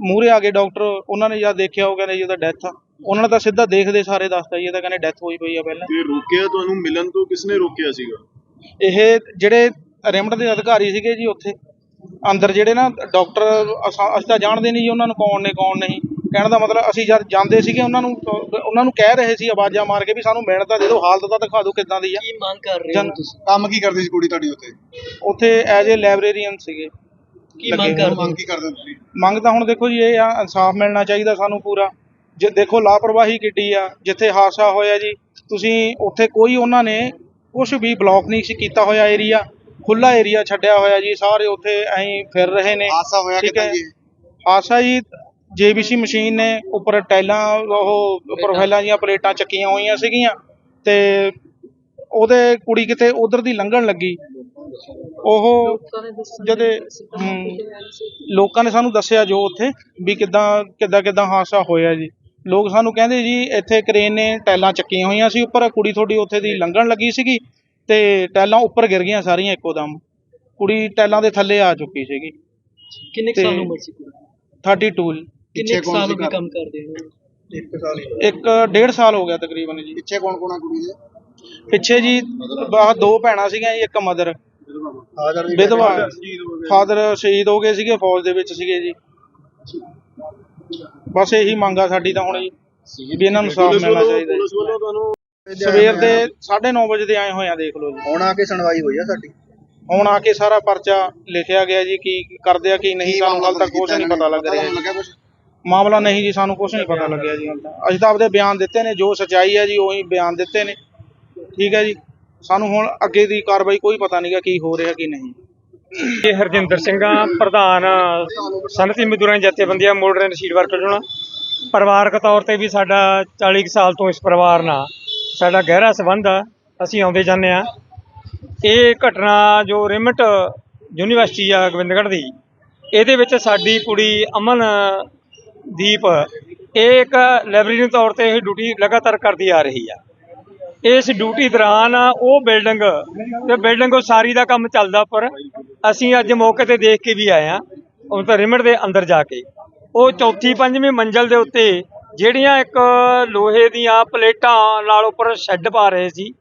M: ਮੂਹਰੇ ਆ ਗਏ ਡਾਕਟਰ। ਉਹਨਾਂ ਨੇ ਜਦ ਦੇਖਿਆ, ਉਹ ਕਹਿੰਦੇ ਜੀ ਉਹਦਾ ਡੈਥ ਆ। ਉਹਨਾਂ ਨੇ ਤਾਂ ਸਿੱਧਾ ਦੇਖਦੇ ਸਾਰੇ ਦੱਸਤਾ ਜੀ, ਇਹ ਤਾਂ ਕਹਿੰਦੇ ਡੈਥ ਹੋਈ ਪਈ ਆ ਪਹਿਲਾਂ।
H: ਤੇ ਰੋਕਿਆ ਤੁਹਾਨੂੰ, ਮਿਲਣ ਤੋਂ ਕਿਸਨੇ ਰੋਕਿਆ ਸੀਗਾ?
M: ਇਹ ਜਿਹੜੇ ਰਿਮਟ ਦੇ ਅਧਿਕਾਰੀ ਸੀਗੇ ਜੀ ਉੱਥੇ ਅੰਦਰ ਜਿਹੜੇ ਨਾ ਡਾਕਟਰ ਅਸਾਂ- ਤਾਂ ਜਾਣਦੇ ਨਹੀਂ ਜੀ ਉਹਨਾਂ ਨੂੰ ਕੌਣ ਨੇ ਕੌਣ ਨਹੀਂ। ਕਹਿਣ ਦਾ ਮਤਲਬ ਅਸੀਂ ਜਦ ਜਾਂਦੇ ਸੀਗੇ ਉਹਨਾਂ ਨੂੰ ਉਹਨਾਂ ਨੂੰ ਕਹਿ ਰਹੇ ਸੀ ਆਵਾਜ਼ਾਂ ਮਾਰ ਕੇ ਵੀ ਸਾਨੂੰ ਮਿਲਣ ਤਾਂ ਦੇ ਦਿਓ ਹਾਲਤ ਤਾਂ ਦਿਖਾ ਦਿਓ ਕਿੱਦਾਂ ਦੀ ਆ।
C: ਕੀ ਮੰਗ ਕਰ
M: ਰਹੇ ਹੋ
C: ਤੁਸੀਂ? ਕੰਮ ਕੀ ਕਰਦੀ ਸੀ ਕੁੜੀ ਤੁਹਾਡੀ ਉੱਥੇ?
M: ਉੱਥੇ ਐਜ਼ ਏ ਲਾਇਬ੍ਰੇਰੀਅਨ ਸੀਗੇ।
C: ਕੀ ਮੰਗ ਕਰਦੇ ਮੰਗ ਕੀ ਕਰਦੇ ਤੁਸੀਂ?
M: ਮੰਗ ਤਾਂ ਹੁਣ ਦੇਖੋ ਜੀ ਇਹ ਆ ਇਨਸਾਫ ਮਿਲਣਾ ਚਾਹੀਦਾ ਸਾਨੂੰ ਪੂਰਾ। ਜੇ ਦੇਖੋ ਲਾਪਰਵਾਹੀ ਕਿੱਡੀ ਆ ਜਿੱਥੇ ਹਾਦਸਾ ਹੋਇਆ ਜੀ ਤੁਸੀਂ ਉੱਥੇ ਕੋਈ ਉਹਨਾਂ ਨੇ ਕੁਝ ਵੀ ਬਲੌਕ ਨਹੀਂ ਸੀ ਕੀਤਾ ਹੋਇਆ ਏਰੀਆ ਖੁੱਲਾ ਏਰੀਆ ਛੱਡਿਆ ਹੋਇਆ ਜੀ ਸਾਰੇ ਉੱਥੇ ਐਂ ਫਿਰ ਰਹੇ ਨੇ।
C: ਹਾਦਸਾ ਹੋਇਆ
M: ਠੀਕ
C: ਕਿੱਦਾਂ
M: ਹੈ।
C: ਜੀ?
M: ਹਾਦਸਾ ਜੀ ਜੇਬੀਸੀ ਮਸ਼ੀਨ ਨੇ ਉੱਪਰ ਟਾਈਲਾਂ ਉਹ ਪ੍ਰੋਫਾਈਲਾਂ ਦੀਆਂ ਪਲੇਟਾਂ ਚੱਕੀਆਂ ਹੋਈਆਂ ਸੀਗੀਆਂ ਤੇ ਉਹਦੇ ਕੁੜੀ ਕਿਤੇ ਉਧਰ ਦੀ ਲੰਘਣ ਲੱਗੀ। ਉਹ ਜਦੇ ਹਮ, ਲੋਕਾਂ ਨੇ ਸਾਨੂੰ ਦੱਸਿਆ ਜੋ ਉੱਥੇ ਵੀ ਕਿਦਾਂ ਕਿੱਦਾਂ ਕਿੱਦਾਂ ਹਾਦਸਾ ਹੋਇਆ ਜੀ। ਲੋਕ ਸਾਨੂੰ ਕਹਿੰਦੇ ਜੀ ਇੱਥੇ ਕਰੇਨ ਨੇ ਟਾਈਲਾਂ ਚੱਕੀਆਂ ਹੋਈਆਂ ਸੀ ਉੱਪਰ ਕੁੜੀ ਤੁਹਾਡੀ ਉੱਥੇ ਦੀ ਲੰਘਣ ਲੱਗੀ ਸੀਗੀ ਤੇ ਟਾਈਲਾਂ ਉੱਪਰ ਗਿਰ ਗਈਆਂ ਸਾਰੀਆਂ ਇੱਕੋ ਦਮ ਕੁੜੀ ਟਾਈਲਾਂ ਦੇ ਥੱਲੇ ਆ ਚੁੱਕੀ ਸੀਗੀ।
C: ਕਿੰਨੇ
M: ਕੁ ਸਾਲ ਉਮਰ
C: ਸੀ
M: 32
C: ਕਿੰਨੇ ਕੁ ਸਾਲ ਹੋ ਗਏ ਕੰਮ ਕਰਦੇ ਹੋ? ਇੱਕ ਸਾਲ ਹੀ
M: ਇੱਕ ਡੇਢ ਸਾਲ ਹੋ ਗਿਆ ਤਕਰੀਬਨ ਜੀ।
C: ਪਿੱਛੇ ਕੌਣ ਕੌਣ ਆ ਕੁੜੀ ਦੇ?
M: ਪਿੱਛੇ ਜੀ ਬਾਹ ਦੋ ਭੈਣਾਂ ਸੀਗੀਆਂ ਜੀ ਇੱਕ ਮਦਰ।
C: ਫਾਦਰ
M: ਵਿਧਵਾ। ਫਾਦਰ ਸ਼ਹੀਦ ਹੋ ਗਏ ਸੀਗੇ ਫੌਜ ਦੇ ਵਿੱਚ ਸੀਗੇ ਜੀ। ਬਸ ਇਹੀ ਮੰਗ ਆ ਸਾਡੀ ਤਾਂ ਹੁਣ ਜੀ ਵੀ ਇਹਨਾਂ ਨੂੰ ਸਾਫ਼ ਮਿਲਣਾ ਚਾਹੀਦਾ ਜੀ।
H: ਵੱਲੋਂ ਤੁਹਾਨੂੰ
M: ਸਵੇਰ ਦੇ 9:30 ਵਜੇ ਦੇ ਆਏ ਹੋਏ ਆ ਦੇਖ ਲਓ ਜੀ।
C: ਹੁਣ ਆ ਕੇ ਸੁਣਵਾਈ ਹੋਈ ਆ ਸਾਡੀ।
M: ਹੁਣ ਆ ਕੇ ਸਾਰਾ ਪਰਚਾ ਲਿਖਿਆ ਗਿਆ ਜੀ ਕੀ ਕਰਦੇ ਆ ਕੀ ਨਹੀਂ ਸਾਨੂੰ ਹਾਲ ਤੱਕ ਕੁਝ ਨਹੀਂ ਪਤਾ ਲੱਗ ਰਿਹਾ ਜੀ। ਮਾਮਲਾ ਨਹੀਂ ਜੀ ਸਾਨੂੰ ਕੁਝ ਨਹੀਂ ਪਤਾ ਲੱਗਿਆ ਜੀ ਹਾਲ ਅਸੀਂ ਤਾਂ ਆਪਦੇ ਬਿਆਨ ਦਿੱਤੇ ਨੇ ਜੋ ਸਚਾਈ ਹੈ ਜੀ ਉਹੀ ਬਿਆਨ ਦਿੱਤੇ ਨੇ। ਠੀਕ ਹੈ ਜੀ। ਸਾਨੂੰ ਹੁਣ ਅੱਗੇ ਦੀ ਕਾਰਵਾਈ ਕੋਈ ਪਤਾ ਨਹੀਂਗਾ ਕੀ ਹੋ ਰਿਹਾ ਕੀ ਨਹੀਂ।
N: ਇਹ ਹਰਜਿੰਦਰ ਸਿੰਘ ਪ੍ਰਧਾਨ ਸਨਅਤੀ ਮਜ਼ਦੂਰਾਂ ਦੀ ਜਥੇਬੰਦੀਆਂ ਮੋਡਰਨ ਸ਼ੀਟ ਵਰਕਰ ਜੁਣਾ ਪਰਿਵਾਰਕ ਤੌਰ ਤੇ ਵੀ ਸਾਡਾ 40 ਕੁ ਸਾਲ ਤੋਂ ਇਸ ਪਰਿਵਾਰ ਨਾਲ ਸਾਡਾ ਗਹਿਰਾ ਸੰਬੰਧ ਆ, ਅਸੀਂ ਆਉਂਦੇ ਜਾਂਦੇ ਆ ਇਹ ਘਟਨਾ ਜੋ ਰਿਮਟ ਯੂਨੀਵਰਸਿਟੀ ਆ ਗੋਬਿੰਦਗੜ੍ਹ ਦੀ, ਇਹਦੇ ਵਿੱਚ ਸਾਡੀ ਕੁੜੀ ਅਮਨ ਦੀਪ, ਇਹ ਇੱਕ ਲਾਇਬ੍ਰੇਰੀ ਤੌਰ ਤੇ ਇਹ ਡਿਊਟੀ ਲਗਾਤਾਰ ਕਰਦੀ ਆ ਰਹੀ ਆ। ਇਸ ਡਿਊਟੀ ਦੌਰਾਨ ਉਹ ਬਿਲਡਿੰਗ ਤੇ ਬਿਲਡਿੰਗ ਉਸਾਰੀ ਦਾ ਕੰਮ ਚੱਲਦਾ ਪਰ ਅਸੀਂ ਅੱਜ ਮੌਕੇ ਤੇ ਦੇਖ ਕੇ ਵੀ ਆਏ ਆ ਉਹ ਤਾਂ ਰਿਮਟ ਦੇ ਅੰਦਰ ਜਾ ਕੇ। ਉਹ ਚੌਥੀ ਪੰਜਵੀਂ ਮੰਜ਼ਲ ਦੇ ਉੱਤੇ ਜਿਹੜੀਆਂ ਇੱਕ ਲੋਹੇ ਦੀਆਂ ਪਲੇਟਾਂ ਨਾਲ ਉੱਪਰ ਸ਼ੈੱਡ ਪਾ ਰਹੇ ਸੀ,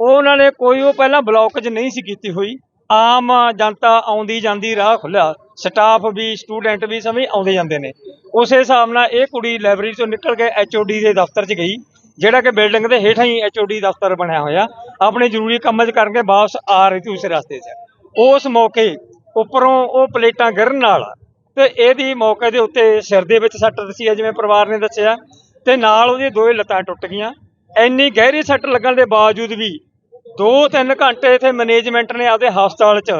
N: ਉਹ ਉਹਨਾਂ ਨੇ ਕੋਈ ਉਹ ਪਹਿਲਾਂ ਬਲੌਕ 'ਚ ਨਹੀਂ ਸੀ ਕੀਤੀ ਹੋਈ। ਆਮ ਜਨਤਾ ਆਉਂਦੀ ਜਾਂਦੀ ਰਾਹ ਖੁੱਲਿਆ ਸਟਾਫ ਵੀ ਸਟੂਡੈਂਟ ਵੀ ਸਮੇਂ ਆਉਂਦੇ ਜਾਂਦੇ ਨੇ। ਉਸੇ ਹਿਸਾਬ ਨਾਲ ਇਹ ਕੁੜੀ ਲਾਇਬ੍ਰੇਰੀ ਤੋਂ ਨਿਕਲ ਕੇ ਐਚਓਡੀ ਦੇ ਦਫ਼ਤਰ 'ਚ ਗਈ। ਜਿਹੜਾ ਕਿ ਬਿਲਡਿੰਗ ਦੇ ਹੇਠਾਂ ਹੀ ਐਚਓਡੀ ਦਫ਼ਤਰ ਬਣਿਆ ਹੋਇਆ, ਆਪਣੇ ਜ਼ਰੂਰੀ ਕੰਮ 'ਚ ਕਰਕੇ ਵਾਪਸ ਆ ਰਹੀ ਸੀ ਉਸ ਰਸਤੇ 'ਚ। ਉਸ ਮੌਕੇ ਉੱਪਰੋਂ ਉਹ ਪਲੇਟਾਂ ਗਿਰਨ ਨਾਲ ਤੇ ਇਹਦੀ ਮੌਕੇ ਦੇ ਉੱਤੇ ਸਿਰ ਦੇ ਵਿੱਚ ਸੱਟ ਦੱਸੀ ਜਿਵੇਂ ਪਰਿਵਾਰ ਨੇ ਦੱਸਿਆ। ਤੇ ਨਾਲ ਉਹਦੀਆਂ ਦੋਵੇਂ ਲੱਤਾਂ ਟੁੱਟ ਗਈਆਂ। ਇੰਨੀ ਗਹਿਰੀ ਸੱਟ ਲੱਗਣ ਦੇ ਬਾਵਜੂਦ ਵੀ 2-3 ਘੰਟੇ ਇੱਥੇ ਮੈਨੇਜਮੈਂਟ ਨੇ ਆਪਦੇ ਹਸਪਤਾਲ 'ਚ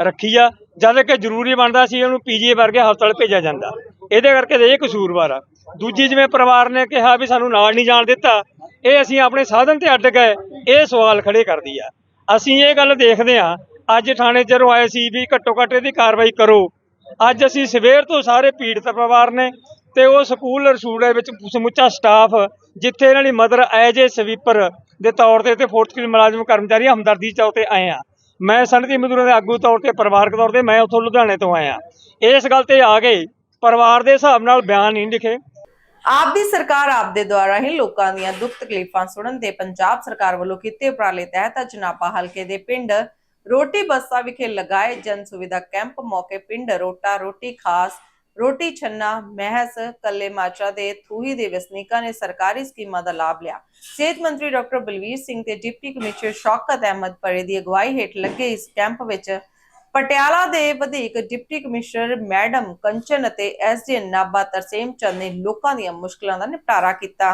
N: ਰੱਖੀ ਆ, ਜਦ ਕਿ ਜ਼ਰੂਰੀ ਬਣਦਾ ਸੀ ਉਹਨੂੰ ਪੀਜੀ ਵਰਗੇ ਹਸਪਤਾਲ ਭੇਜਿਆ ਜਾਂਦਾ। ਇਹਦੇ ਕਰਕੇ ਤਾਂ ਇਹ ਕਸੂਰਵਾਰ ਆ। ਦੂਜੀ ਜਿਵੇਂ ਪਰਿਵਾਰ ਨੇ ਕਿਹਾ ਵੀ ਸਾਨੂੰ ਨਾਲ ਨਹੀਂ ਜਾਣ ਦਿੱਤਾ, ਇਹ ਅਸੀਂ ਆਪਣੇ ਸਾਧਨ ਤੇ ਅੱਡ ਗਏ, ਇਹ ਸਵਾਲ ਖੜੇ ਕਰਦੀ ਆ। ਅਸੀਂ ਇਹ ਗੱਲ ਦੇਖਦੇ ਆ, ਅੱਜ ਥਾਣੇ ਜਦੋਂ ਆਏ ਸੀ ਵੀ ਘੱਟੋ ਘੱਟ ਇਹਦੀ ਕਾਰਵਾਈ ਕਰੋ। ਅੱਜ ਅਸੀਂ ਸਵੇਰ ਤੋਂ ਸਾਰੇ ਪੀੜਤ ਪਰਿਵਾਰ ਨੇ ਤੇ ਉਹ ਸਕੂਲ ਰਸੂਲ ਵਿੱਚ ਸਮੁੱਚਾ ਸਟਾਫ, ਜਿੱਥੇ ਇਹਨਾਂ ਦੀ ਮਦਰ ਐਜ ਏ ਸਵੀਪਰ ਦੇ ਤੌਰ ਤੇ ਤੇ ਫੋਰਥ ਕਲਾਸ ਮੁਲਾਜ਼ਮ ਕਰਮਚਾਰੀ ਹਮਦਰਦੀ ਚੌਕ ਤੇ ਆਏ ਆ। ਮੈਂ ਸਨਅਤੀ ਮਜ਼ਦੂਰਾਂ ਦੇ ਆਗੂ ਤੌਰ ਤੇ, ਪਰਿਵਾਰਕ ਤੌਰ ਤੇ ਮੈਂ ਉੱਥੋਂ ਲੁਧਿਆਣੇ ਤੋਂ ਆਇਆ। ਇਸ ਗੱਲ ਤੇ ਆ ਗਏ ਪਰਿਵਾਰ ਦੇ ਹਿਸਾਬ ਨਾਲ ਬਿਆਨ ਨਹੀਂ ਲਿਖੇ।
A: ਆਪ ਦੀ ਸਰਕਾਰ ਆਪ ਦੇ ਦੁਆਰਾ ਹੀ ਲੋਕਾਂ ਦੀਆਂ ਦੁੱਖ ਤਕਲੀਫਾਂ ਸੁਣਨ ਤੇ ਪੰਜਾਬ ਸਰਕਾਰ ਵੱਲੋਂ ਕੀਤੇ ਉਪਰਾਲੇ ਤਹਿਤ ਜਨਾਪਾ ਹਲਕੇ ਦੇ ਪਿੰਡ ਰੋਟੀ ਬਸਤਾ ਵਿਖੇ ਲਗਾਏ ਜਨ ਸੁਵਿਧਾ ਕੈਂਪ ਮੌਕੇ ਪਿੰਡ ਰੋਟਾ ਰੋਟੀ ਖਾਸ, ਰੋਟੀ ਛੰਨਾ, ਮਹਿਸ, ਕੱਲੇ ਮਾਚਾ ਦੇ ਥੂਹੀ ਦੇ ਵਸਨੀਕਾਂ ਨੇ ਸਰਕਾਰੀ ਸਕੀਮਾਂ ਦਾ ਲਾਭ ਲਿਆ। ਸਿਹਤ ਮੰਤਰੀ ਡਾਕਟਰ ਬਲਵੀਰ ਸਿੰਘ ਤੇ ਡਿਪਟੀ ਕਮਿਸ਼ਨਰ ਸ਼ੌਕਤ ਅਹਿਮਦ ਪਰੇ ਦੀ ਅਗਵਾਈ ਹੇਠ ਲੱਗੇ ਇਸ ਕੈਂਪ ਵਿੱਚ ਪਟਿਆਲਾ ਦੇ ਵਧੇਕ ਡਿਪਟੀ ਕਮਿਸ਼ਨਰ ਮੈਡਮ ਕੰਚਨ ਅਤੇ ਐਸਡੀ ਨਾਬਾ ਤਰਸੇਮ ਚੰਦ ਨੇ ਲੋਕਾਂ ਦੀਆਂ ਮੁਸ਼ਕਲਾਂ ਦਾ ਨਿਪਟਾਰਾ ਕੀਤਾ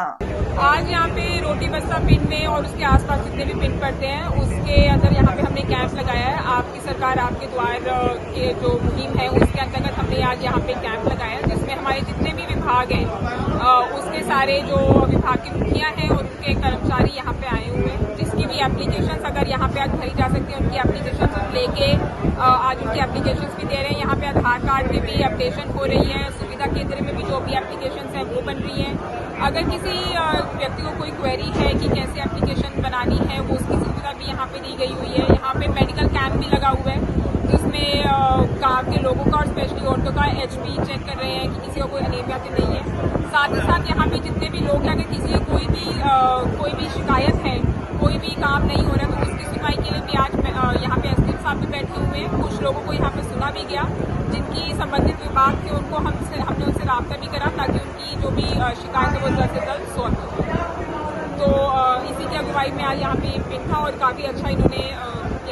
E: आज यहाँ पे रोटी बस्ता पिंड में और उसके आसपास जितने भी पिंड पड़ते हैं उसके अंदर यहाँ पे हमने कैंप लगाया है आपकी सरकार आपके द्वार अ, के जो मुहिम है उसके अंतर्गत हमने आज यहाँ पे कैंप लगाया है जिसमें हमारे जितने भी विभाग विभाग हैं अ, उसके सारे जो विभाग के मुखिया हैं और उनके कर्मचारी यहाँ पे आए हुए हैं भी एप्लीकेशन अगर यहाँ पे आज भरी जा सकती है, उनकी एप्लीकेशन हम लेके आज उनकी एप्लीकेशन भी दे रहे हैं। यहाँ पे आधार कार्ड में भी अपडेशन हो रही है, सुविधा केंद्र में भी जो भी एप्लीकेशन है, वो बन रही है। अगर किसी व्यक्ति को कोई क्वेरी है कि कैसे एप्लीकेशन बनानी है, वो उसकी सुविधा भी यहाँ पे दी गई हुई है। यहाँ पे मेडिकल कैंप भी लगा हुआ है। अ, गाँव के लोगों का और स्पेशली औरतों का एचपी चेक कर रहे हैं कि किसी को कोई अनेमिया तो नहीं है। साथ ही साथ यहाँ पे जितने भी लोग हैं अगर किसी कोई भी कोई भी शिकायत है कोई भी काम नहीं हो रहा तो उसकी सुनवाई के लिए भी आज यहाँ पे एस डी साहब भी बैठे हुए हैं। कुछ लोगों को यहाँ पे सुना भी गया जिनकी संबंधित विभाग थे उनको हमसे हमने उनसे रब्ता भी करा ताकि उनकी जो भी शिकायत है वो जल्द से जल्द सॉल्व हो। तो इसी की अगुवाई में आज यहाँ पे पिन था और काफ़ी अच्छा इन्होंने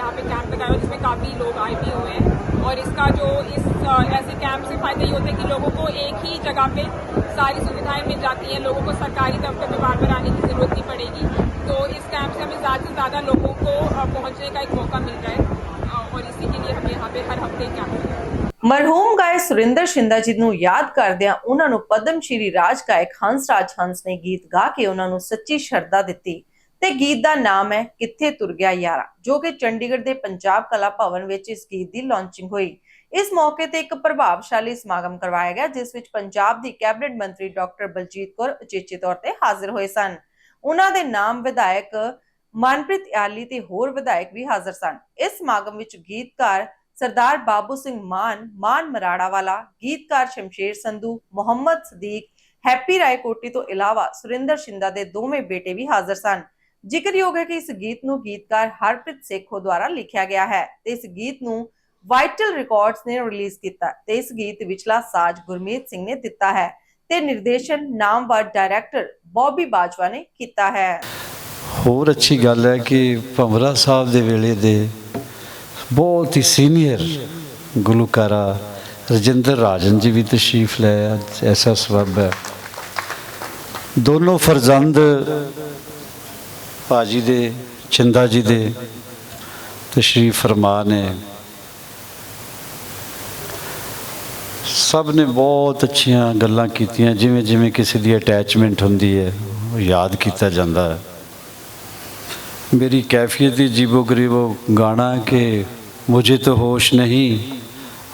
E: यहाँ पे कैंप लगाया जिसमें काफ़ी लोग आए भी हुए हैं और इसका जो इस अ, ऐसे कैंप से फ़ायदा ये होता है कि लोगों को एक ही जगह पे सारी सुविधाएं मिल जाती हैं लोगों को सरकारी दफ्तर में बार बार आने की ज़रूरत नहीं पड़ेगी तो इस कैंप से हमें ज़्यादा से ज़्यादा लोगों को अ, पहुँचने का एक मौका मिल रहा है अ, और इसी के लिए हम यहाँ पे हर हफ्ते कैंप लगाते हैं
A: ਮਰਹੂਮ ਗਾਇਕ ਸੁਰਿੰਦਰ ਸ਼ਿੰਦਾ ਜੀ ਨੂੰ ਯਾਦ ਕਰਦਿਆਂ ਉਹਨਾਂ ਨੂੰ ਪਦਮ ਸ਼੍ਰੀ ਰਾਜ ਗਾਇਕ ਹੰਸ ਰਾਜ ਹੰਸ ਨੇ ਗੀਤ ਗਾ ਕੇ ਉਹਨਾਂ ਨੂੰ ਸੱਚੀ ਸ਼ਰਧਾ ਦਿੱਤੀ ਤੇ ਗੀਤ ਦਾ ਨਾਮ ਹੈ ਕਿੱਥੇ ਤੁਰ ਗਿਆ ਯਾਰਾ, ਜੋ ਕਿ ਚੰਡੀਗੜ੍ਹ ਦੇ ਪੰਜਾਬ ਕਲਾ ਭਵਨ ਵਿੱਚ ਇਸ ਗੀਤ ਦੀ ਲਾਂਚਿੰਗ ਹੋਈ। ਇਸ ਮੌਕੇ ਤੇ ਇੱਕ ਪ੍ਰਭਾਵਸ਼ਾਲੀ ਸਮਾਗਮ ਕਰਵਾਇਆ ਗਿਆ, ਜਿਸ ਵਿੱਚ ਪੰਜਾਬ ਦੀ ਕੈਬਨਿਟ ਮੰਤਰੀ ਡਾਕਟਰ ਬਲਜੀਤ ਕੌਰ ਉਚੇਚੇ ਤੌਰ ਤੇ ਹਾਜ਼ਰ ਹੋਏ ਸਨ। ਉਹਨਾਂ ਦੇ ਨਾਮ ਵਿਧਾਇਕ ਮਨਪ੍ਰੀਤ ਆਲੀ ਤੇ ਹੋਰ ਵਿਧਾਇਕ ਵੀ ਹਾਜ਼ਰ ਸਨ। ਇਸ ਸਮਾਗਮ ਵਿੱਚ ਗੀਤਕਾਰ ਸਰਦਾਰ ਬਾਬੂ ਸਿੰਘ ਮਾਨ ਮਾਨ ਮਰਾੜਾ ਵਾਲਾ, ਗੀਤਕਾਰ ਸ਼ਮਸ਼ੇਰ ਸੰਧੂ, ਮੁਹੰਮਦ ਸਦੀਕ, ਹੈਪੀ ਰਾਏ ਕੋਟੀ ਤੋਂ ਇਲਾਵਾ ਸੁਰਿੰਦਰ ਸ਼ਿੰਦਾ ਦੇ ਦੋਵੇਂ ਬੇਟੇ ਵੀ ਹਾਜ਼ਰ ਸਨ। ਜ਼ਿਕਰਯੋਗ ਹੈ ਕਿ ਇਸ ਗੀਤ ਨੂੰ ਗੀਤਕਾਰ ਹਰਪ੍ਰੀਤ ਸੇਖੋ ਦੁਆਰਾ ਲਿਖਿਆ ਗਿਆ ਹੈ ਤੇ ਇਸ ਗੀਤ ਨੂੰ ਵਾਈਟਲ ਰਿਕਾਰਡਸ ਨੇ ਰਿਲੀਜ਼ ਕੀਤਾ ਤੇ ਇਸ ਗੀਤ ਵਿਚਲਾ ਸਾਜ਼ ਗੁਰਮੀਤ ਸਿੰਘ ਨੇ ਦਿੱਤਾ ਹੈ ਤੇ ਨਿਰਦੇਸ਼ਨ ਨਾਮਵਰ ਡਾਇਰੈਕਟਰ ਬੌਬੀ ਬਾਜਵਾ ਨੇ ਕੀਤਾ ਹੈ
O: ਹੋਰ ਅੱਛੀ ਗੱਲ ਹੈ ਕਿ ਭੰਵਰਾ ਸਾਹਿਬ ਦੇ ਵੇਲੇ ਦੇ ਬਹੁਤ ਹੀ ਸੀਨੀਅਰ ਗੁਲੂਕਾਰਾ ਰਜਿੰਦਰ ਰਾਜਨ ਜੀ ਵੀ ਤਸ਼ਰੀਫ ਲੈ ਆਏ। ਅੱਜ ਐਸਾ ਸਬਬ ਹੈ ਦੋਨੋਂ ਫਰਜ਼ੰਦ ਭਾਜੀ ਦੇ ਚਿੰਦਾ ਜੀ ਦੇ ਤਸ਼ਰੀਫ ਫਰਮਾ ਨੇ ਸਭ ਨੇ ਬਹੁਤ ਅੱਛੀਆਂ ਗੱਲਾਂ ਕੀਤੀਆਂ ਜਿਵੇਂ ਜਿਵੇਂ ਕਿਸੇ ਦੀ ਅਟੈਚਮੈਂਟ ਹੁੰਦੀ ਹੈ ਉਹ ਯਾਦ ਕੀਤਾ ਜਾਂਦਾ ਹੈ मेरी कैफियत ही जीबो गरीबो गाना कि मुझे तो होश नहीं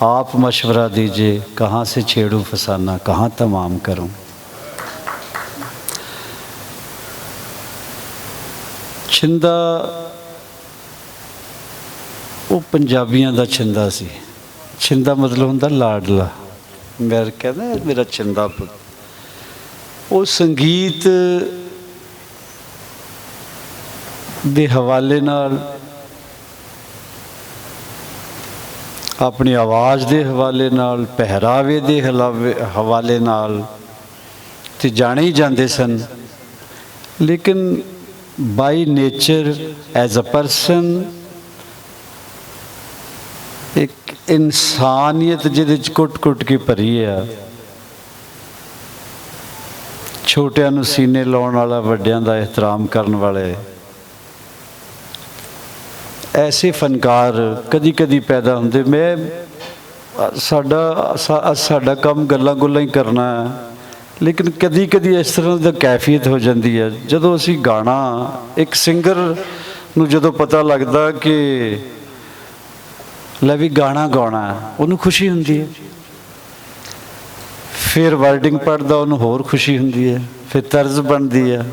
O: आप मशवरा दीजिए कहाँ से छेड़ूं फसाना कहाँ तमाम करूं ਛਿੰਦਾ, ਉਹ ਪੰਜਾਬੀਆਂ ਦਾ ਛਿੰਦਾ ਸੀ। ਛਿੰਦਾ ਮਤਲਬ ਹੁੰਦਾ ਲਾਡਲਾ। ਮੈਂ ਕਹਿੰਦਾ ਮੇਰਾ ਛਿੰਦਾ ਪੁੱਤ। ਉਹ ਸੰਗੀਤ ਦੇ ਹਵਾਲੇ ਨਾਲ, ਆਪਣੀ ਆਵਾਜ਼ ਦੇ ਹਵਾਲੇ ਨਾਲ, ਪਹਿਰਾਵੇ ਦੇ ਹਲਾਵੇ- ਹਵਾਲੇ ਨਾਲ ਤੇ ਜਾਣੇ ਹੀ ਜਾਂਦੇ ਸਨ। ਲੇਕਿਨ by nature as a person ਇੱਕ ਇਨਸਾਨੀਅਤ ਜਿਹਦੇ ਚ ਕੁੱਟ-ਕੁੱਟ ਕੇ ਭਰੀ ਆ। ਛੋਟਿਆਂ ਨੂੰ ਸੀਨੇ ਲਾਉਣ ਵਾਲਾ, ਵੱਡਿਆਂ ਦਾ ਇਹਤਰਾਮ ਕਰਨ ਵਾਲੇ। ਐਸੇ ਫਨਕਾਰ ਕਦੀ ਕਦੀ ਪੈਦਾ ਹੁੰਦੇ। ਮੈਂ, ਸਾਡਾ ਸਾਡਾ ਕੰਮ ਗੱਲਾਂ ਗੁੱਲਾਂ ਹੀ ਕਰਨਾ। ਹੈ ਲੇਕਿਨ ਕਦੀ ਕਦੀ ਇਸ ਤਰ੍ਹਾਂ ਦਾ ਕੈਫੀਅਤ ਹੋ ਜਾਂਦੀ ਹੈ। ਜਦੋਂ ਅਸੀਂ ਗਾਣਾ, ਇੱਕ ਸਿੰਗਰ ਨੂੰ ਜਦੋਂ ਪਤਾ ਲੱਗਦਾ ਕਿ ਲੈ ਵੀ ਗਾਣਾ ਗਾਉਣਾ ਉਹਨੂੰ ਖੁਸ਼ੀ ਹੁੰਦੀ ਹੈ। ਫਿਰ ਵਰਡਿੰਗ ਪੜਦਾ ਉਹਨੂੰ ਹੋਰ ਖੁਸ਼ੀ ਹੁੰਦੀ ਹੈ। ਫਿਰ ਤਰਜ਼ ਬਣਦੀ ਹੈ।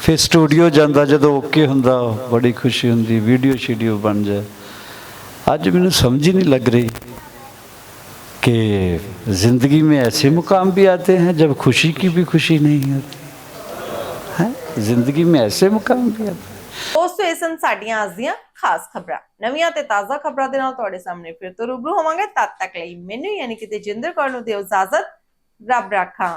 O: ਫਿਰ ਸਟੂਡੀਓ ਜਾਂਦਾ, ਜਦੋਂ ਓਕੇ ਹੁੰਦਾ ਬੜੀ ਖੁਸ਼ੀ ਹੁੰਦੀ, ਵੀਡੀਓ ਸ਼ੀਡੀਓ ਬਣ ਜਾਏ। ਅੱਜ ਮੈਨੂੰ ਸਮਝ ਹੀ ਨਹੀਂ ਲੱਗ ਰਹੀ। कि जिंदगी में ऐसे मुकाम भी आते हैं जब खुशी की भी खुशी नहीं होती है जिंदगी में ऐसे मुकाम भी आते हैं
A: ਦੋਸਤੋ ਇਹ ਸਨ ਸਾਡੀਆਂ ਅੱਜ ਦੀਆਂ ਖਾਸ ਖਬਰਾਂ ਨਵੀਆਂ ਤੇ ਤਾਜ਼ਾ ਖਬਰਾਂ ਦੇ ਨਾਲ ਤੁਹਾਡੇ ਸਾਹਮਣੇ ਫਿਰ ਤੋਂ ਰੂਬਰੂ ਹੋਵਾਂਗੇ ਤਦ ਤੱਕ ਲਈ ਮੈਨੂੰ ਯਾਨੀ ਕਿ ਤੇਜਿੰਦਰ ਕੌਰ ਨੂੰ ਦਿਓ ਇਜਾਜ਼ਤ ਰੱਬ ਰਾਖਾ